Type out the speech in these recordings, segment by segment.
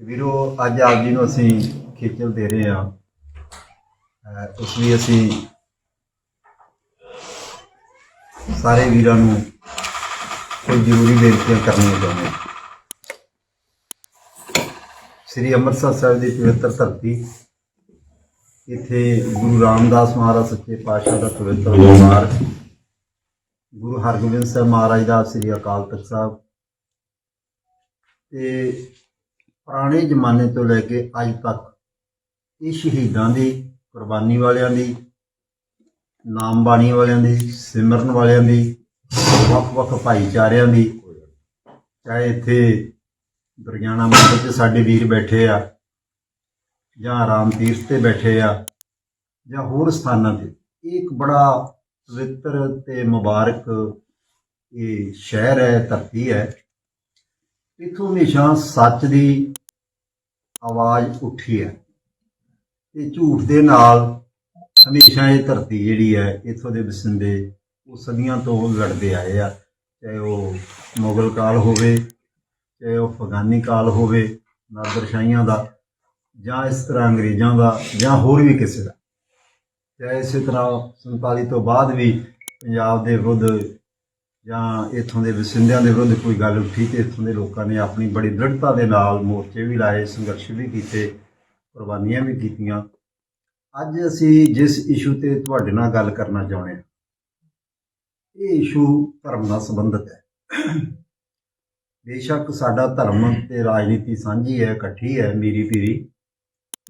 ਵੀਰੋ, ਅੱਜ ਆਪ ਜੀ ਨੂੰ ਅਸੀਂ ਖੇਚਲ ਦੇ ਰਹੇ ਹਾਂ। ਉਸ ਲਈ ਅਸੀਂ ਸਾਰੇ ਵੀਰਾਂ ਨੂੰ ਕੋਈ ਜ਼ਰੂਰੀ ਬੇਨਤੀਆਂ ਕਰਨੀਆਂ ਚਾਹੁੰਦੇ ਹਾਂ। ਸ੍ਰੀ ਅੰਮ੍ਰਿਤਸਰ ਸਾਹਿਬ ਦੀ ਪਵਿੱਤਰ ਧਰਤੀ, ਇੱਥੇ ਗੁਰੂ ਰਾਮਦਾਸ ਮਹਾਰਾਜ ਸੱਚੇ ਪਾਤਸ਼ਾਹ ਦਾ ਪਵਿੱਤਰ ਦਰਬਾਰ ਗੁਰੂ ਹਰਗੋਬਿੰਦ ਸਾਹਿਬ ਮਹਾਰਾਜ ਦਾ ਸ੍ਰੀ ਅਕਾਲ ਤਖਤ ਸਾਹਿਬ, ਤੇ ਪੁਰਾਣੇ ਜ਼ਮਾਨੇ ਤੋਂ ਲੈ ਕੇ ਅੱਜ ਤੱਕ ਇਹ ਸ਼ਹੀਦਾਂ ਦੀ, ਕੁਰਬਾਨੀ ਵਾਲਿਆਂ ਦੀ ਨਾਮ ਬਾਣੀ ਵਾਲਿਆਂ ਦੀ, ਸਿਮਰਨ ਵਾਲਿਆਂ ਦੀ, ਵੱਖ-ਵੱਖ ਭਾਈਚਾਰਿਆਂ ਦੀ, ਚਾਹੇ ਇੱਥੇ ਦਰਗਿਆਣਾ ਮੰਦਰ 'ਚ ਸਾਡੇ ਵੀਰ ਬੈਠੇ ਆ, ਜਾਂ ਰਾਮ ਤੀਰਥ ਤੇ ਬੈਠੇ ਆ, ਜਾਂ ਹੋਰ ਸਥਾਨਾਂ ਤੇ, ਇਹ ਇੱਕ ਬੜਾ ਪਵਿੱਤਰ ਤੇ ਮੁਬਾਰਕ ਇਹ ਸ਼ਹਿਰ ਹੈ, ਧਰਤੀ ਹੈ। ਇਥੋਂ ਹਮੇਸ਼ਾ ਸੱਚ ਦੀ ਆਵਾਜ਼ ਉੱਠੀ ਹੈ। ਤੇ ਝੂਠ ਦੇ ਨਾਲ ਹਮੇਸ਼ਾ ਇਹ ਧਰਤੀ ਜਿਹੜੀ ਹੈ, ਇਥੋਂ ਦੇ ਵਸਿੰਦੇ, ਉਹ ਸਦੀਆਂ ਤੋਂ ਲੜਦੇ ਆਏ ਆ। ਚਾਹੇ ਉਹ ਮੁਗਲ ਕਾਲ ਹੋਵੇ, ਚਾਹੇ ਉਹ ਅਫਗਾਨੀ ਕਾਲ ਹੋਵੇ ਨਾਦਰਸ਼ਾਹੀਆਂ ਦਾ, ਜਾਂ ਇਸ ਤਰ੍ਹਾਂ ਅੰਗਰੇਜ਼ਾਂ ਦਾ, ਜਾਂ ਹੋਰ ਵੀ ਕਿਸੇ ਦਾ। ਚਾਹੇ ਇਸੇ ਤਰ੍ਹਾਂ 47 ਤੋਂ ਬਾਅਦ ਵੀ ਪੰਜਾਬ ਦੇ ਵਿਰੁੱਧ ਜਾਂ ਇਥੋਂ ਦੇ ਵਸਿੰਦਿਆਂ ਦੇ ਵਿਰੁੱਧ ਕੋਈ ਗੱਲ ਉੱਠੀ ਤੇ ਇਥੋਂ ਦੇ ਲੋਕਾਂ ਨੇ ਆਪਣੀ ਬੜੀ ਦ੍ਰਿੜਤਾ ਦੇ ਨਾਲ ਮੋਰਚੇ ਵੀ ਲਾਏ, ਸੰਘਰਸ਼ ਵੀ ਕੀਤੇ, ਕੁਰਬਾਨੀਆਂ ਵੀ ਕੀਤੀਆਂ। ਅੱਜ ਅਸੀਂ ਜਿਸ ਇਸ਼ੂ ਤੇ ਤੁਹਾਡੇ ਨਾਲ ਗੱਲ ਕਰਨਾ ਚਾਹੁੰਦੇ ਹਾਂ, ਇਹ ਇਸ਼ੂ ਧਰਮ ਨਾਲ ਸੰਬੰਧਿਤ ਹੈ। ਬੇਸ਼ੱਕ ਸਾਡਾ ਧਰਮ ਤੇ ਰਾਜਨੀਤੀ ਸਾਂਝੀ ਹੈ, ਇਕੱਠੀ ਹੈ ਮੀਰੀ ਪੀਰੀ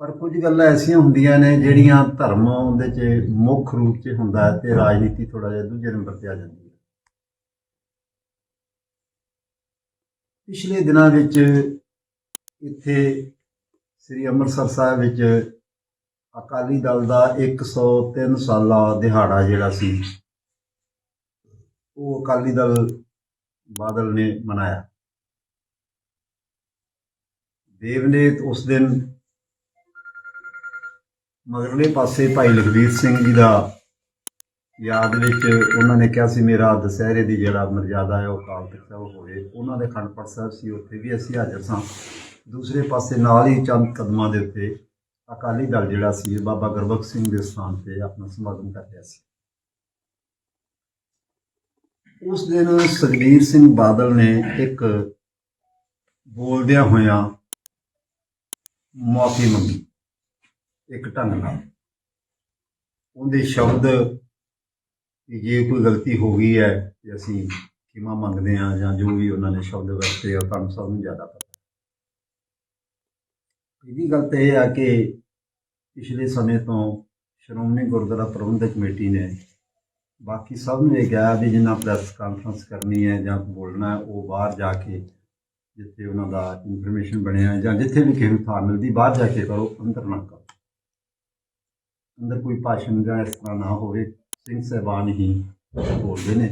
ਪਰ ਕੁਝ ਗੱਲਾਂ ਐਸੀਆਂ ਹੁੰਦੀਆਂ ਨੇ ਜਿਹੜੀਆਂ ਧਰਮ ਉਹਦੇ 'ਚ ਮੁੱਖ ਰੂਪ 'ਚ ਹੁੰਦਾ ਹੈ ਤੇ ਰਾਜਨੀਤੀ ਥੋੜਾ ਜਿਹਾ ਦੂਜੇ ਨੰਬਰ ਤੇ ਆ ਜਾਂਦੀ ਹੈ ਪਿਛਲੇ ਦਿਨਾਂ ਵਿੱਚ ਇੱਥੇ ਸ੍ਰੀ ਅੰਮ੍ਰਿਤਸਰ ਸਾਹਿਬ ਵਿੱਚ ਅਕਾਲੀ ਦਲ ਦਾ 103 ਸਾਲਾ ਦਿਹਾੜਾ ਜਿਹੜਾ ਸੀ, ਉਹ ਅਕਾਲੀ ਦਲ ਬਾਦਲ ਨੇ ਮਨਾਇਆ। ਦੇਵ ਨੇ ਉਸ ਦਿਨ ਮਗਰਲੇ ਪਾਸੇ ਭਾਈ ਲਖਬੀਰ ਸਿੰਘ ਜੀ ਦਾ ਯਾਦ ਵਿੱਚ ਉਹਨਾਂ ਨੇ ਕਿਹਾ ਸੀ, ਮੇਰਾ ਦਸਹਿਰੇ ਦੀ ਜਿਹੜਾ ਮਰਜ਼ਾਦਾ ਹੈ, ਉਹ ਅਕਾਲ ਤਖਤ ਸਾਹਿਬ ਹੋਵੇ। ਉਹਨਾਂ ਦੇ ਖੰਡ ਸਾਹਿਬ ਸੀ, ਉੱਥੇ ਵੀ ਅਸੀਂ ਹਾਜ਼ਰ ਸਾਂ। ਦੂਸਰੇ ਪਾਸੇ ਨਾਲ ਹੀ ਚੰਦ ਕਦਮਾਂ ਦੇ ਉੱਤੇ ਅਕਾਲੀ ਦਲ ਜਿਹੜਾ ਸੀ, ਬਾਬਾ ਗੁਰਬਖਸ਼ ਸਿੰਘ ਦੇ ਸਥਾਨ ਤੇ ਆਪਣਾ ਸਮਾਗਮ ਕਰ ਰਿਹਾ ਸੀ। ਉਸ ਦਿਨ ਸੁਖਬੀਰ ਸਿੰਘ ਬਾਦਲ ਨੇ ਇੱਕ ਬੋਲਦਿਆਂ ਹੋਇਆਂ ਮਾਫੀ ਮੰਗੀ, ਇੱਕ ਢੰਗ ਨਾਲ। ਉਹਦੇ ਸ਼ਬਦ ਕਿ ਜੇ ਕੋਈ ਗਲਤੀ ਹੋ ਗਈ ਹੈ ਤੇ ਅਸੀਂ ਖਿਮਾ ਮੰਗਦੇ ਹਾਂ ਜਾਂ ਜੋ ਵੀ ਉਹਨਾਂ ਨੇ ਸ਼ਬਦ ਵਰਤੇ ਆ, ਤੁਹਾਨੂੰ ਸਭ ਨੂੰ ਜ਼ਿਆਦਾ ਪਤਾ ਇਹਦੀ ਗੱਲ ਤਾਂ ਇਹ ਆ ਕਿ ਪਿਛਲੇ ਸਮੇਂ ਤੋਂ ਸ਼੍ਰੋਮਣੀ ਗੁਰਦੁਆਰਾ ਪ੍ਰਬੰਧਕ ਕਮੇਟੀ ਨੇ ਬਾਕੀ ਸਭ ਨੂੰ ਇਹ ਕਿਹਾ ਵੀ ਜਿੰਨਾ ਪ੍ਰੈਸ ਕਾਨਫਰੰਸ ਕਰਨੀ ਹੈ ਜਾਂ ਬੋਲਣਾ ਉਹ ਬਾਹਰ ਜਾ ਕੇ ਜਿੱਥੇ ਉਹਨਾਂ ਦਾ ਇਨਫੋਰਮੇਸ਼ਨ ਬਣਿਆ ਜਾਂ ਜਿੱਥੇ ਵੀ ਕਿਸੇ ਨੂੰ ਥਾਂ ਮਿਲਦੀ, ਬਾਹਰ ਜਾ ਕੇ ਕਰੋ, ਅੰਦਰ ਨਾ ਕਰੋ। ਅੰਦਰ ਕੋਈ ਭਾਸ਼ਣ ਜਾਂ ਇਸ ਤਰ੍ਹਾਂ ਨਾ ਹੋਵੇ ਸਿੰਘ ਸਾਹਿਬਾਨ ਹੀ ਬੋਲਦੇ ਨੇ।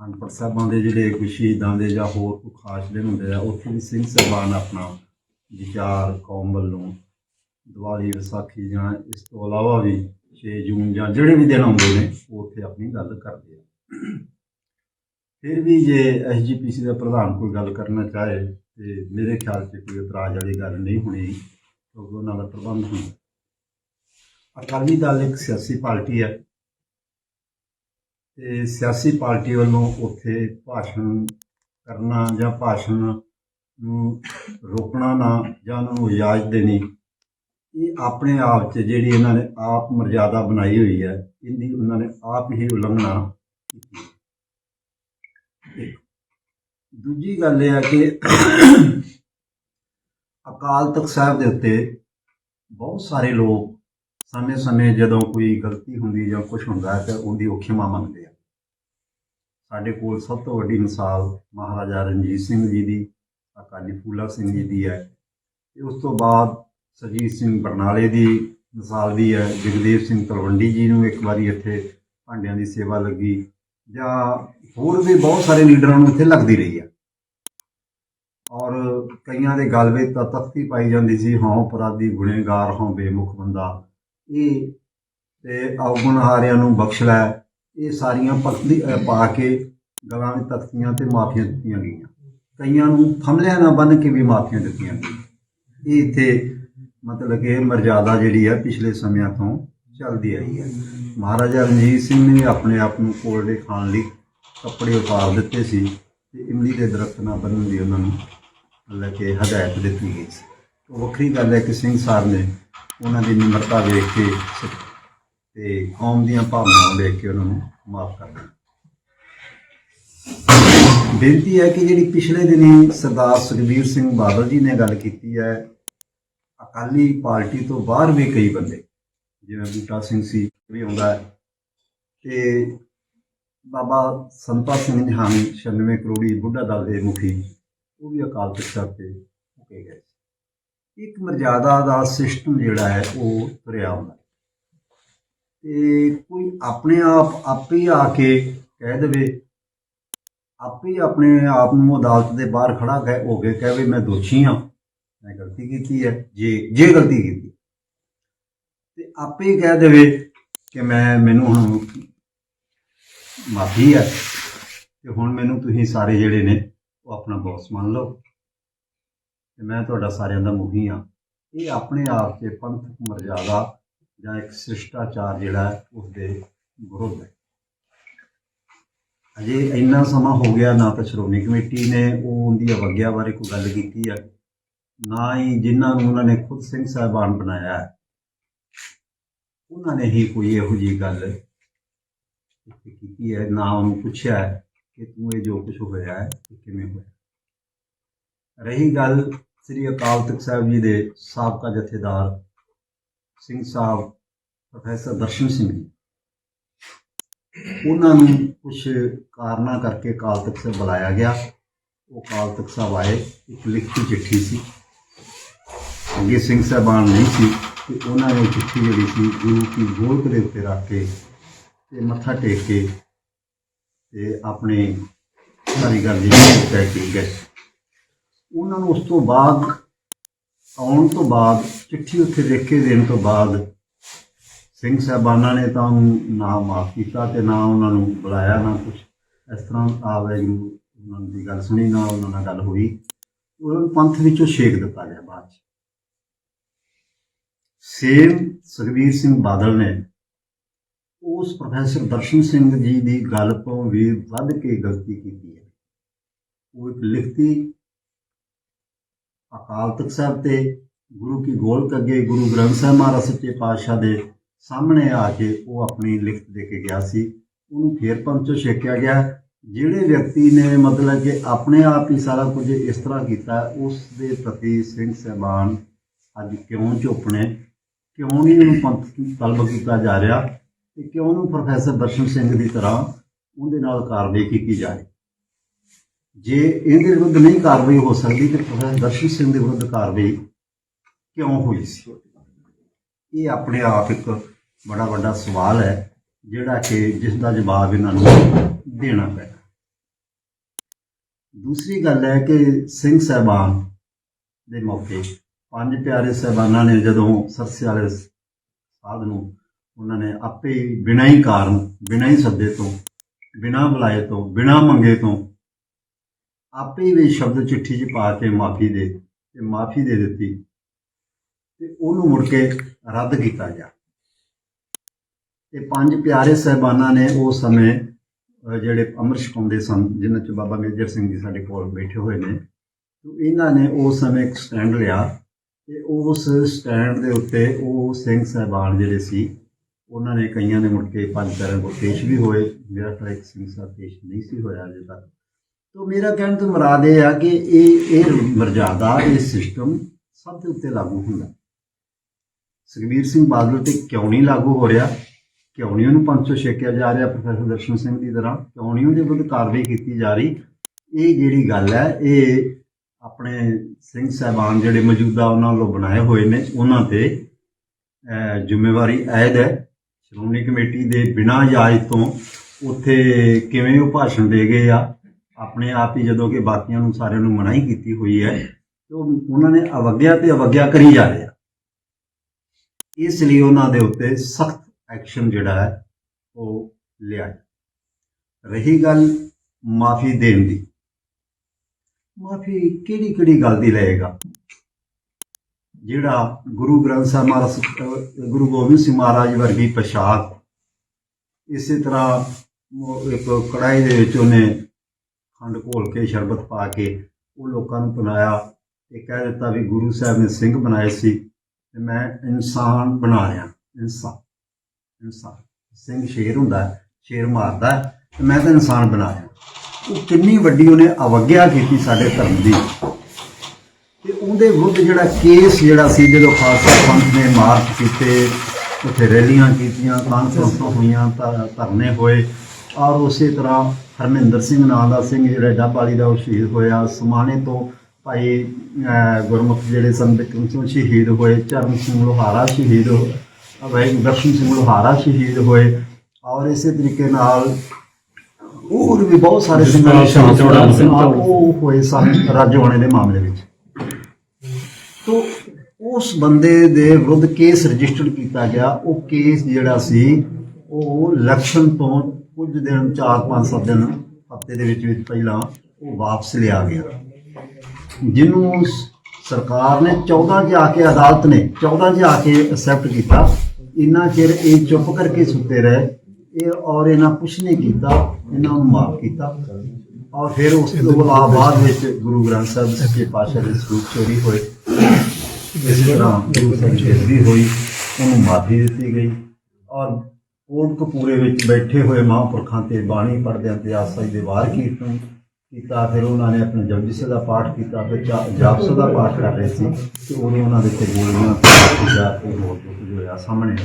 ਅਨਪੜ੍ਹ ਸਾਹਿਬਾਂ ਦੇ ਜਿਹੜੇ ਕੋਈ ਸ਼ਹੀਦਾਂ ਦੇ ਜਾਂ ਹੋਰ ਕੋਈ ਖਾਸ ਦਿਨ ਹੁੰਦੇ ਆ, ਉੱਥੇ ਵੀ ਸਿੰਘ ਸਾਹਿਬਾਨ ਆਪਣਾ ਵਿਚਾਰ ਕੌਮ ਵੱਲੋਂ ਦੀਵਾਲੀ, ਵਿਸਾਖੀ ਜਾਂ ਇਸ ਤੋਂ ਇਲਾਵਾ ਵੀ 6 ਜੂਨ ਜਾਂ ਜਿਹੜੇ ਵੀ ਦਿਨ ਆਉਂਦੇ ਨੇ, ਉਹ ਉੱਥੇ ਆਪਣੀ ਗੱਲ ਕਰਦੇ ਆ। ਫਿਰ ਵੀ ਜੇ ਐਸਜੀਪੀਸੀ ਦਾ ਪ੍ਰਧਾਨ ਕੋਈ ਗੱਲ ਕਰਨਾ ਚਾਹੇ ਤੇ ਮੇਰੇ ਖਿਆਲ 'ਚ ਕੋਈ ਇਤਰਾਜ਼ ਵਾਲੀ ਗੱਲ ਨਹੀਂ ਹੋਣੀ, ਕਿਉਂਕਿ ਉਹਨਾਂ ਦਾ ਪ੍ਰਬੰਧ ਹੁੰਦਾ। ਅਕਾਲੀ ਦਲ ਇੱਕ ਸਿਆਸੀ ਪਾਰਟੀ ਹੈ ਤੇ ਸਿਆਸੀ ਪਾਰਟੀ ਵੱਲੋਂ ਉੱਥੇ ਭਾਸ਼ਣ ਕਰਨਾ ਜਾਂ ਭਾਸ਼ਣ ਨੂੰ ਰੋਕਣਾ ਨਾ ਜਾਂ ਉਹਨਾਂ ਨੂੰ ਇਜਾਜ਼ਤ ਦੇਣੀ, ਇਹ ਆਪਣੇ ਆਪ 'ਚ ਜਿਹੜੀ ਇਹਨਾਂ ਨੇ ਆਪ ਮਰਜ਼ਾਦਾ ਬਣਾਈ ਹੋਈ ਹੈ, ਇਹਦੀ ਉਹਨਾਂ ਨੇ ਆਪ ਹੀ ਉਲੰਘਣਾ ਕੀਤੀ ਦੂਜੀ ਗੱਲ ਇਹ ਹੈ ਕਿ ਅਕਾਲ ਤਖਤ ਸਾਹਿਬ ਦੇ ਉੱਤੇ ਬਹੁਤ ਸਾਰੇ ਲੋਕ ਸਮੇਂ-ਸਮੇਂ ਜਦੋਂ ਕੋਈ ਗਲਤੀ ਹੁੰਦੀ ਜਾਂ ਕੁਝ ਹੁੰਦਾ ਹੈ, ਤਾਂ ਉਹਦੀ ਉਹ ਖਿਮਾ ਮੰਗਦੇ ਆ। ਸਾਡੇ ਕੋਲ ਸਭ ਤੋਂ ਵੱਡੀ ਮਿਸਾਲ ਮਹਾਰਾਜਾ ਰਣਜੀਤ ਸਿੰਘ ਜੀ ਦੀ, ਅਕਾਲੀ ਫੂਲਾ ਸਿੰਘ ਜੀ ਦੀ ਹੈ। ਤੇ ਉਸ ਤੋਂ ਬਾਅਦ ਸਰਜੀਤ ਸਿੰਘ ਬਰਨਾਲੇ ਦੀ ਮਿਸਾਲ ਵੀ ਹੈ। ਜਗਦੇਵ ਸਿੰਘ ਤਲਵੰਡੀ ਜੀ ਨੂੰ ਇੱਕ ਵਾਰੀ ਇੱਥੇ ਭਾਂਡਿਆਂ ਦੀ ਸੇਵਾ ਲੱਗੀ। ਜਾਂ ਹੋਰ ਵੀ ਬਹੁਤ ਸਾਰੇ ਲੀਡਰਾਂ ਨੂੰ ਇੱਥੇ ਲੱਗਦੀ ਰਹੀ ਹੈ ਔਰ ਕਈਆਂ ਦੇ ਗਲ ਵਿੱਚ ਤਾਂ ਤਖਤੀ ਪਾਈ ਜਾਂਦੀ ਸੀ, ਹਾਂ, ਅਪਰਾਧੀ, ਗੁਨੇਗਾਰ, ਹਾਂ, ਬੇਮੁਖ ਬੰਦਾ। ਇਹ ਤੇ ਔਗਣ ਹਾਰਿਆਂ ਨੂੰ ਬਖਸ਼ ਲੈ। ਇਹ ਸਾਰੀਆਂ ਪਖਤੀ ਪਾ ਕੇ ਗਲਾਂ ਵਿੱਚ ਤਖਤੀਆਂ ਤੇ ਮਾਫੀਆਂ ਦਿੱਤੀਆਂ ਗਈਆਂ। ਕਈਆਂ ਨੂੰ ਥੰਮਲਿਆਂ ਨਾਲ ਬੰਨ੍ਹ ਕੇ ਵੀ ਮਾਫੀਆਂ ਦਿੱਤੀਆਂ ਗਈਆਂ। ਇਹ ਇੱਥੇ ਮਤਲਬ ਕਿ ਮਰਜ਼ਾਦਾ ਜਿਹੜੀ ਹੈ ਪਿਛਲੇ ਸਮਿਆਂ ਤੋਂ ਚੱਲਦੀ ਆਈ ਹੈ ਮਹਾਰਾਜਾ ਰਣਜੀਤ ਸਿੰਘ ਨੇ ਆਪਣੇ ਆਪ ਨੂੰ ਕੋਲਡੇ ਖਾਣ ਲਈ ਕੱਪੜੇ ਉਤਾਰ ਦਿੱਤੇ ਸੀ ਤੇ ਇਮਲੀ ਦੇ ਦਰਖਤ ਨਾਲ ਬੰਨਣ ਦੀ ਉਹਨਾਂ ਨੂੰ ਮਤਲਬ ਕਿ ਹਦਾਇਤ ਦਿੱਤੀ ਗਈ ਸੀ। ਉਹ ਵੱਖਰੀ ਗੱਲ ਹੈ ਕਿ ਸਿੰਘ ਸਾਹਿਬ ਨੇ ਉਹਨਾਂ ਦੀ ਨਿਮਰਤਾ ਵੇਖ ਕੇ ਸ- ਤੇ ਕੌਮ ਦੀਆਂ ਭਾਵਨਾਵਾਂ ਵੇਖ ਕੇ ਉਹਨਾਂ ਨੂੰ ਮਾਫ ਕਰ ਦਿੱਤਾ ਬੇਨਤੀ ਹੈ ਕਿ ਜਿਹੜੀ ਪਿਛਲੇ ਦਿਨੀ ਸਰਦਾਰ ਸੁਖਬੀਰ ਸਿੰਘ ਬਾਦਲ ਜੀ ਨੇ ਗੱਲ ਕੀਤੀ ਹੈ, ਅਕਾਲੀ ਪਾਰਟੀ ਤੋਂ ਬਾਹਰ ਵੀ ਕਈ ਬੰਦੇ, ਜਿਵੇਂ ਬੂਟਾ ਸਿੰਘ ਸੀ, ਵੀ ਆਉਂਦਾ ਹੈ। ਤੇ ਬਾਬਾ ਸੰਤਾ ਸਿੰਘ ਨਿਹਾਮੀ 96 ਕਰੋੜੀ ਬੁੱਢਾ ਦਲ ਦੇ ਮੁਖੀ, ਉਹ ਵੀ ਅਕਾਲ ਤਖਤ ਤੇ ਮੁਕੇ ਗਏ ਇੱਕ ਮਰਜ਼ਾਦਾ ਦਾ ਸਿਸਟਮ ਜਿਹੜਾ ਹੈ ਉਹ ਤੁਰਿਆ ਹੁੰਦਾ ਹੈ। ਤੇ ਕੋਈ ਆਪਣੇ ਆਪ, ਆਪੇ ਆ ਕੇ ਕਹਿ ਦੇਵੇ, ਆਪੇ ਆਪਣੇ ਆਪ ਨੂੰ ਅਦਾਲਤ ਦੇ ਬਾਹਰ ਖੜਾ ਕਹਿ ਹੋ ਕੇ ਕਹੇ ਵੀ ਮੈਂ ਦੋਸ਼ੀ ਹਾਂ, ਮੈਂ ਗਲਤੀ ਕੀਤੀ ਹੈ, ਜੇ ਜੇ ਗਲਤੀ ਕੀਤੀ ਤੇ ਆਪੇ ਕਹਿ ਦੇਵੇ ਕਿ ਮੈਂ, ਮੈਨੂੰ ਹੁਣ ਮਾਫੀ ਹੈ ਤੇ ਹੁਣ ਮੈਨੂੰ ਤੁਸੀਂ ਸਾਰੇ ਜਿਹੜੇ ਨੇ ਉਹ ਆਪਣਾ ਬੌਸ ਮੰਨ ਲਓ ਤੇ ਮੈਂ ਤੁਹਾਡਾ ਸਾਰਿਆਂ ਦਾ ਮੁਖੀ ਹਾਂ। ਇਹ ਆਪਣੇ ਆਪ 'ਚ ਪੰਥਕ ਮਰਜ਼ਾਦਾ ਜਾਂ ਇੱਕ ਸ਼ਿਸ਼ਟਾਚਾਰ ਜਿਹੜਾ ਹੈ, ਉਸ ਦੇ ਵਿਰੁੱਧ ਹੈ। ਅਜੇ ਇੰਨਾ ਸਮਾਂ ਹੋ ਗਿਆ ਨਾ ਤਾਂ ਸ਼੍ਰੋਮਣੀ ਕਮੇਟੀ ਨੇ ਉਹ ਉਹਦੀ ਅਵਗਿਆ ਬਾਰੇ ਕੋਈ ਗੱਲ ਕੀਤੀ ਹੈ ਨਾ ਹੀ ਜਿਨ੍ਹਾਂ ਨੂੰ ਉਹਨਾਂ ਨੇ ਖੁਦ ਸਿੰਘ ਸਾਹਿਬਾਨ ਬਣਾਇਆ ਹੈ। ਉਹਨਾਂ ਨੇ ਹੀ ਕੋਈ ਇਹੋ ਜਿਹੀ ਗੱਲ ਕੀਤੀ ਹੈ, ਨਾ ਉਹਨੂੰ ਪੁੱਛਿਆ ਕਿ ਤੂੰ ਇਹ ਜੋ ਕੁਝ ਹੋਇਆ ਹੈ, ਇਹ ਕਿਵੇਂ ਹੋਇਆ। ਰਹੀ ਗੱਲ ਸ੍ਰੀ ਅਕਾਲ ਤਖਤ ਸਾਹਿਬ ਜੀ ਦੇ ਸਾਬਕਾ ਜਥੇਦਾਰ ਸਿੰਘ ਸਾਹਿਬ, ਪ੍ਰੋਫੈਸਰ ਦਰਸ਼ਨ ਸਿੰਘ ਜੀ। ਉਹਨਾਂ ਨੂੰ ਕੁਝ ਕਾਰਨਾਂ ਕਰਕੇ ਅਕਾਲ ਤਖਤ ਸਾਹਿਬ ਬੁਲਾਇਆ ਗਿਆ। ਉਹ ਅਕਾਲ ਤਖਤ ਸਾਹਿਬ ਆਏ, ਇੱਕ ਲਿਖਤੀ ਚਿੱਠੀ ਸੀ। ਅੱਗੇ ਸਿੰਘ ਸਾਹਿਬਾਨ ਨਹੀਂ ਸੀ, ਤੇ ਉਹਨਾਂ ਨੇ ਚਿੱਠੀ ਜਿਹੜੀ ਸੀ, ਗੁਰੂ ਕੀ ਗੋਲਕ ਦੇ ਉੱਤੇ ਰੱਖ ਕੇ ਤੇ ਮੱਥਾ ਟੇਕ ਕੇ ਤੇ ਆਪਣੇ ਸਾਰੀ ਗੱਲ ਜਿਹੜੀ ਤੈਅ ਕੀਤੀ ਗਈ ਉਹਨਾਂ ਨੂੰ ਉਸ ਤੋਂ ਬਾਅਦ, ਆਉਣ ਤੋਂ ਬਾਅਦ, ਚਿੱਠੀ ਉੱਥੇ ਲਿਖ ਕੇ ਦੇਣ ਤੋਂ ਬਾਅਦ ਸਿੰਘ ਸਾਹਿਬਾਨਾਂ ਨੇ ਤਾਂ ਉਹਨੂੰ ਨਾ ਮਾਫ ਕੀਤਾ ਤੇ ਨਾ ਉਹਨਾਂ ਨੂੰ ਬੁਲਾਇਆ, ਨਾ ਕੁਝ ਇਸ ਤਰ੍ਹਾਂ ਆਵੇ ਨੂੰ ਉਹਨਾਂ ਦੀ ਗੱਲ ਸੁਣੀ, ਨਾ ਉਹਨਾਂ ਨਾਲ ਗੱਲ ਹੋਈ। ਉਹਨਾਂ ਨੂੰ ਪੰਥ ਵਿੱਚੋਂ ਛੇਕ ਦਿੱਤਾ ਗਿਆ ਬਾਅਦ ਚ। ਸੇਮ ਸੁਖਬੀਰ ਸਿੰਘ ਬਾਦਲ ਨੇ ਉਸ ਪ੍ਰੋਫੈਸਰ ਦਰਸ਼ਨ ਸਿੰਘ ਜੀ ਦੀ ਗੱਲ ਤੋਂ ਵੀ ਵੱਧ ਕੇ ਗਲਤੀ ਕੀਤੀ ਹੈ। ਉਹ ਇੱਕ ਲਿਖਤੀ ਅਕਾਲ ਤਖਤ ਸਾਹਿਬ ਤੇ ਗੁਰੂ ਕੀ ਗੋਲਕ ਅੱਗੇ ਗੁਰੂ ਗ੍ਰੰਥ ਸਾਹਿਬ ਮਹਾਰਾਜ ਸੱਚੇ ਪਾਤਸ਼ਾਹ ਦੇ ਸਾਹਮਣੇ ਆ ਕੇ ਉਹ ਆਪਣੀ ਲਿਖਤ ਦੇ ਕੇ ਗਿਆ ਸੀ। ਉਹਨੂੰ ਫੇਰ ਪੰਚੋ ਛੇਕਿਆ ਗਿਆ। ਜਿਹੜੇ ਵਿਅਕਤੀ ਨੇ ਮਤਲਬ ਕਿ ਆਪਣੇ ਆਪ ਹੀ ਸਾਰਾ ਕੁਝ ਇਸ ਤਰ੍ਹਾਂ ਕੀਤਾ, ਉਸ ਦੇ ਪ੍ਰਤੀ ਸਿੰਘ ਸਹਿਬਾਨ ਅੱਜ ਕਿਉਂ ਚੁੱਪ ਨੇ? ਕਿਉਂ ਨਹੀਂ ਉਹਨੂੰ ਪੰਥ ਤਲਬ ਕੀਤਾ ਜਾ ਰਿਹਾ? ਤੇ ਕਿਉਂ ਉਹਨੂੰ ਪ੍ਰੋਫੈਸਰ ਦਰਸ਼ਨ ਸਿੰਘ ਦੀ ਤਰ੍ਹਾਂ ਉਹਦੇ ਨਾਲ ਕਾਰਵਾਈ ਕੀਤੀ ਜਾ ਰਹੀ? ਜੇ ਇਹਦੇ ਵਿਰੁੱਧ ਨਹੀਂ ਕਾਰਵਾਈ ਹੋ ਸਕਦੀ ਤੇ ਪ੍ਰੋਫੈਸਰ ਦਰਸ਼ਨ ਸਿੰਘ ਦੇ ਵਿਰੁੱਧ ਕਾਰਵਾਈ ਕਿਉਂ ਹੋਈ ਸੀ? ਇਹ ਆਪਣੇ ਆਪ ਇੱਕ ਬੜਾ ਵੱਡਾ ਸਵਾਲ ਹੈ, ਜਿਹੜਾ ਕਿ ਜਿਸ ਦਾ ਜਵਾਬ ਇਹਨਾਂ ਨੂੰ ਦੇਣਾ ਪੈਣਾ। ਦੂਸਰੀ ਗੱਲ ਹੈ ਕਿ ਸਿੰਘ ਸਾਹਿਬਾਨ ਦੇ ਮੌਕੇ ਪੰਜ ਪਿਆਰੇ ਸਾਹਿਬਾਨਾਂ ਨੇ ਜਦੋਂ ਸਰਸੇ ਵਾਲੇ ਸਾਧ ਨੂੰ ਉਹਨਾਂ ਨੇ ਆਪੇ ਹੀ ਬਿਨਾਂ ਹੀ ਕਾਰਨ, ਬਿਨਾਂ ਹੀ ਸੱਦੇ ਤੋਂ, ਬਿਨਾਂ ਬੁਲਾਏ ਤੋਂ, ਬਿਨਾਂ ਮੰਗੇ ਤੋਂ ਆਪੇ ਵੀ ਸ਼ਬਦ ਚਿੱਠੀ 'ਚ ਪਾ ਕੇ ਮਾਫੀ ਦੇ, ਤੇ ਮਾਫੀ ਦੇ ਦਿੱਤੀ, ਤੇ ਉਹਨੂੰ ਮੁੜ ਕੇ ਰੱਦ ਕੀਤਾ ਗਿਆ। ਤੇ ਪੰਜ ਪਿਆਰੇ ਸਹਿਬਾਨਾਂ ਨੇ ਉਸ ਸਮੇਂ ਜਿਹੜੇ ਅੰਮ੍ਰਿਤ ਛਕਾਉਂਦੇ ਸਨ, ਜਿਨ੍ਹਾਂ ਚ ਬਾਬਾ ਮੇਜਰ ਸਿੰਘ ਜੀ ਸਾਡੇ ਕੋਲ ਬੈਠੇ ਹੋਏ ਨੇ ਇਹਨਾਂ ਨੇ ਉਸ ਸਮੇਂ ਇੱਕ ਸਟੈਂਡ ਲਿਆ, ਤੇ ਉਸ ਸਟੈਂਡ ਦੇ ਉੱਤੇ ਉਹ ਸਿੰਘ ਸਹਿਬਾਨ ਜਿਹੜੇ ਸੀ, ਉਹਨਾਂ ਨੇ ਕਈਆਂ ਨੇ ਮੁੜ ਕੇ ਪੰਜ ਪਿਆਰਿਆਂ ਕੋਲ ਪੇਸ਼ ਵੀ ਹੋਏ, ਮੇਰਾ ਤਾਂ ਇੱਕ ਸਿੰਘ ਸਾਹਿਬ ਪੇਸ਼ ਨਹੀਂ ਸੀ ਹੋਇਆ ਅਜੇ ਤੱਕ। ਤੋ ਮੇਰਾ ਕਹਿਣ ਤੋਂ ਮੁਰਾਦ ਇਹ ਆ ਕਿ ਇਹ ਇਹ ਮਰਜ਼ਾਦਾ, ਇਹ ਸਿਸਟਮ ਸਭ ਦੇ ਉੱਤੇ ਲਾਗੂ ਹੁੰਦਾ ਸੁਖਬੀਰ ਸਿੰਘ ਬਾਦਲ ਤੇ ਕਿਉਂ ਨਹੀਂ ਲਾਗੂ ਹੋ ਰਿਹਾ? ਕਿਉਂ ਨਹੀਂ ਉਹਨੂੰ ਪੰਜ ਸੌ ਛੇਕਿਆ ਜਾ ਰਿਹਾ ਪ੍ਰੋਫੈਸਰ ਦਰਸ਼ਨ ਸਿੰਘ ਦੀ ਤਰ੍ਹਾਂ? ਕਿਉਂ ਨਹੀਂ ਉਹਦੇ ਵਿਰੁੱਧ ਕਾਰਵਾਈ ਕੀਤੀ ਜਾ ਰਹੀ? ਇਹ ਜਿਹੜੀ ਗੱਲ ਹੈ, ਇਹ ਆਪਣੇ ਸਿੰਘ ਸਾਹਿਬਾਨ ਜਿਹੜੇ ਮੌਜੂਦਾ ਉਹਨਾਂ ਵੱਲੋਂ ਬਣਾਏ ਹੋਏ ਨੇ, ਉਹਨਾਂ ਤੇ ਜ਼ਿੰਮੇਵਾਰੀ ਆਇਦ ਹੈ। ਸ਼੍ਰੋਮਣੀ ਕਮੇਟੀ ਦੇ ਬਿਨਾਂ ਇਜਾਜ਼ਤ ਤੋਂ ਉੱਥੇ ਕਿਵੇਂ ਉਹ ਭਾਸ਼ਣ ਦੇ ਗਏ ਆ? ਆਪਣੇ ਆਪ ਹੀ ਜਦੋਂ ਕਿ ਬਾਕੀਆਂ ਨੂੰ ਸਾਰਿਆਂ ਨੂੰ ਮਨਾਹੀ ਕੀਤੀ ਹੋਈ ਹੈ, ਤੇ ਉਹ- ਉਹਨਾਂ ਨੇ ਅਵਗਿਆ ਤੇ ਅਵਗਿਆ ਕਰੀ ਜਾ ਰਹੇ। ਆ ਇਸ ਲਈ ਉਹਨਾਂ ਦੇ ਉੱਤੇ ਸਖਤ ਐਕਸ਼ਨ ਜਿਹੜਾ ਹੈ, ਉਹ ਲਿਆ ਰਹੀ ਗੱਲ ਮਾਫੀ ਦੇਣ ਦੀ। ਮਾਫੀ ਕਿਹੜੀ ਕਿਹੜੀ ਗੱਲ ਦੀ ਲਏਗਾ? ਜਿਹੜਾ ਗੁਰੂ ਗ੍ਰੰਥ ਸਾਹਿਬ ਮਹਾਰਾਜ ਗੁਰੂ ਗੋਬਿੰਦ ਸਿੰਘ ਮਹਾਰਾਜ ਵਰਗੀ ਪੋਸ਼ਾਕ ਇਸੇ ਤਰ੍ਹਾਂ ਉਹ ਇੱਕ ਕੜਾਈ ਦੇ ਵਿੱਚ ਉਹਨੇ ਖੰਡ ਘੋਲ ਕੇ, ਸ਼ਰਬਤ ਪਾ ਕੇ ਉਹ ਲੋਕਾਂ ਨੂੰ ਪਿਲਾਇਆ ਤੇ ਕਹਿ ਦਿੱਤਾ ਵੀ ਗੁਰੂ ਸਾਹਿਬ ਨੇ ਸਿੰਘ ਬਣਾਏ ਸੀ ਤੇ ਮੈਂ ਇਨਸਾਨ ਬਣਾ ਰਿਹਾ ਇਨਸਾਨ ਇਨਸਾਨ। ਸਿੰਘ ਸ਼ੇਰ ਹੁੰਦਾ, ਸ਼ੇਰ ਮਾਰਦਾ ਤੇ ਮੈਂ ਤਾਂ ਇਨਸਾਨ ਬਣਾ ਰਿਹਾ ਉਹ ਕਿੰਨੀ ਵੱਡੀ ਉਹਨੇ ਅਵਗਿਆ ਕੀਤੀ ਸਾਡੇ ਧਰਮ ਦੀ। ਤੇ ਉਹਦੇ ਵਿਰੁੱਧ ਜਿਹੜਾ ਕੇਸ ਜਿਹੜਾ ਸੀ, ਜਦੋਂ ਖਾਲਸਾ ਪੰਥ ਨੇ ਮਾਰਚ ਕੀਤੇ, ਉੱਥੇ ਰੈਲੀਆਂ ਕੀਤੀਆਂ ਕਾਨਫਰੰਸਾਂ ਹੋਈਆਂ ਧਰ- ਧਰਨੇ ਹੋਏ ਔਰ ਉਸੇ ਤਰ੍ਹਾਂ ਹਰਮਿੰਦਰ ਸਿੰਘ ਨਾਂ ਦਾ ਸਿੰਘ ਜਿਹੜਾ ਡੱਬ ਵਾਲੀ ਦਾ ਉਹ ਸ਼ਹੀਦ ਹੋਇਆ। ਸਮਾਣੇ ਤੋਂ ਭਾਈ ਗੁਰਮੁਖ ਜਿਹੜੇ ਸੰਤ ਬਿਕਰਮ ਸਿੰਘ ਸ਼ਹੀਦ ਹੋਏ। ਚਰਨ ਸਿੰਘ ਲੋਹਾਰਾ ਸ਼ਹੀਦ ਹੋਏ ਭਾਈ ਦਰਸ਼ਨ ਸਿੰਘ ਲੋਹਾਰਾ ਸ਼ਹੀਦ ਹੋਏ। ਔਰ ਇਸੇ ਤਰੀਕੇ ਨਾਲ ਹੋਰ ਵੀ ਬਹੁਤ ਸਾਰੇ ਸਿੰਘਾਂ ਸ਼ਹੀਦ ਹੋਏ। ਉਹ ਹੋਏ ਸਨ ਰਾਜਵਾਣੇ ਦੇ ਮਾਮਲੇ ਵਿੱਚ। ਤੋ ਉਸ ਬੰਦੇ ਦੇ ਵਿਰੁੱਧ ਕੇਸ ਰਜਿਸਟਰਡ ਕੀਤਾ ਗਿਆ। ਉਹ ਕੇਸ ਜਿਹੜਾ ਸੀ ਉਹ ਇਲੈਕਸ਼ਨ ਤੋਂ ਕੁਝ ਦਿਨ 4-5 ਦਿਨ ਹਫ਼ਤੇ ਦੇ ਵਿੱਚ ਵਿੱਚ ਪਹਿਲਾਂ ਉਹ ਵਾਪਸ ਲਿਆ ਗਿਆ। ਜਿਹਨੂੰ ਸਰਕਾਰ ਨੇ 14 ਚ ਆ ਕੇ ਅਦਾਲਤ ਨੇ 14 ਚ ਆ ਕੇ ਐਕਸੈਪਟ ਕੀਤਾ। ਇੰਨਾ ਚਿਰ ਇਹ ਚੁੱਪ ਕਰਕੇ ਸੁੱਤੇ ਰਹੇ ਇਹ ਔਰ ਇਹਨਾਂ ਕੁਛ ਨਹੀਂ ਕੀਤਾ ਇਹਨਾਂ ਨੂੰ ਮਾਫ ਕੀਤਾ। ਔਰ ਫਿਰ ਉਸ ਤੋਂ ਬਾਅਦ ਬਾਅਦ ਵਿੱਚ ਗੁਰੂ ਗ੍ਰੰਥ ਸਾਹਿਬ ਸੱਚੇ ਪਾਤਸ਼ਾਹ ਦੇ ਸਰੂਪ ਚੋਰੀ ਹੋਏ। ਇਸ ਤਰ੍ਹਾਂ ਗੁਰੂ ਸਾਹਿਬ ਦੀ ਬੇਅਦਬੀ ਹੋਈ ਉਹਨੂੰ ਮਾਫੀ ਦਿੱਤੀ ਗਈ। ਔਰ ਕੋਟ ਕਪੂਰੇ ਵਿੱਚ ਬੈਠੇ ਹੋਏ ਮਹਾਂਪੁਰਖਾਂ ਤੇ ਬਾਣੀ ਪੜ੍ਹਦਿਆਂ ਤੇ ਆਸਾਈ ਦੇ ਵਾਰ ਕੀਰਤਨ ਕੀਤਾ, ਫਿਰ ਉਹਨਾਂ ਨੇ ਆਪਣੇ ਜਪਜੀ ਸਾਹਿਬ ਦਾ ਪਾਠ ਕੀਤਾ, ਫਿਰ ਜਾਪ ਸਾਹਿਬ ਦਾ ਪਾਠ ਕਰ ਰਹੇ ਸੀ ਤੇ ਉਦੋਂ ਉਹਨਾਂ ਦੇ ਤੇ ਗੋਲੀਆਂ ਜਾ ਕੇ ਹੋਰ ਕੁਝ ਹੋਇਆ ਸਾਹਮਣੇ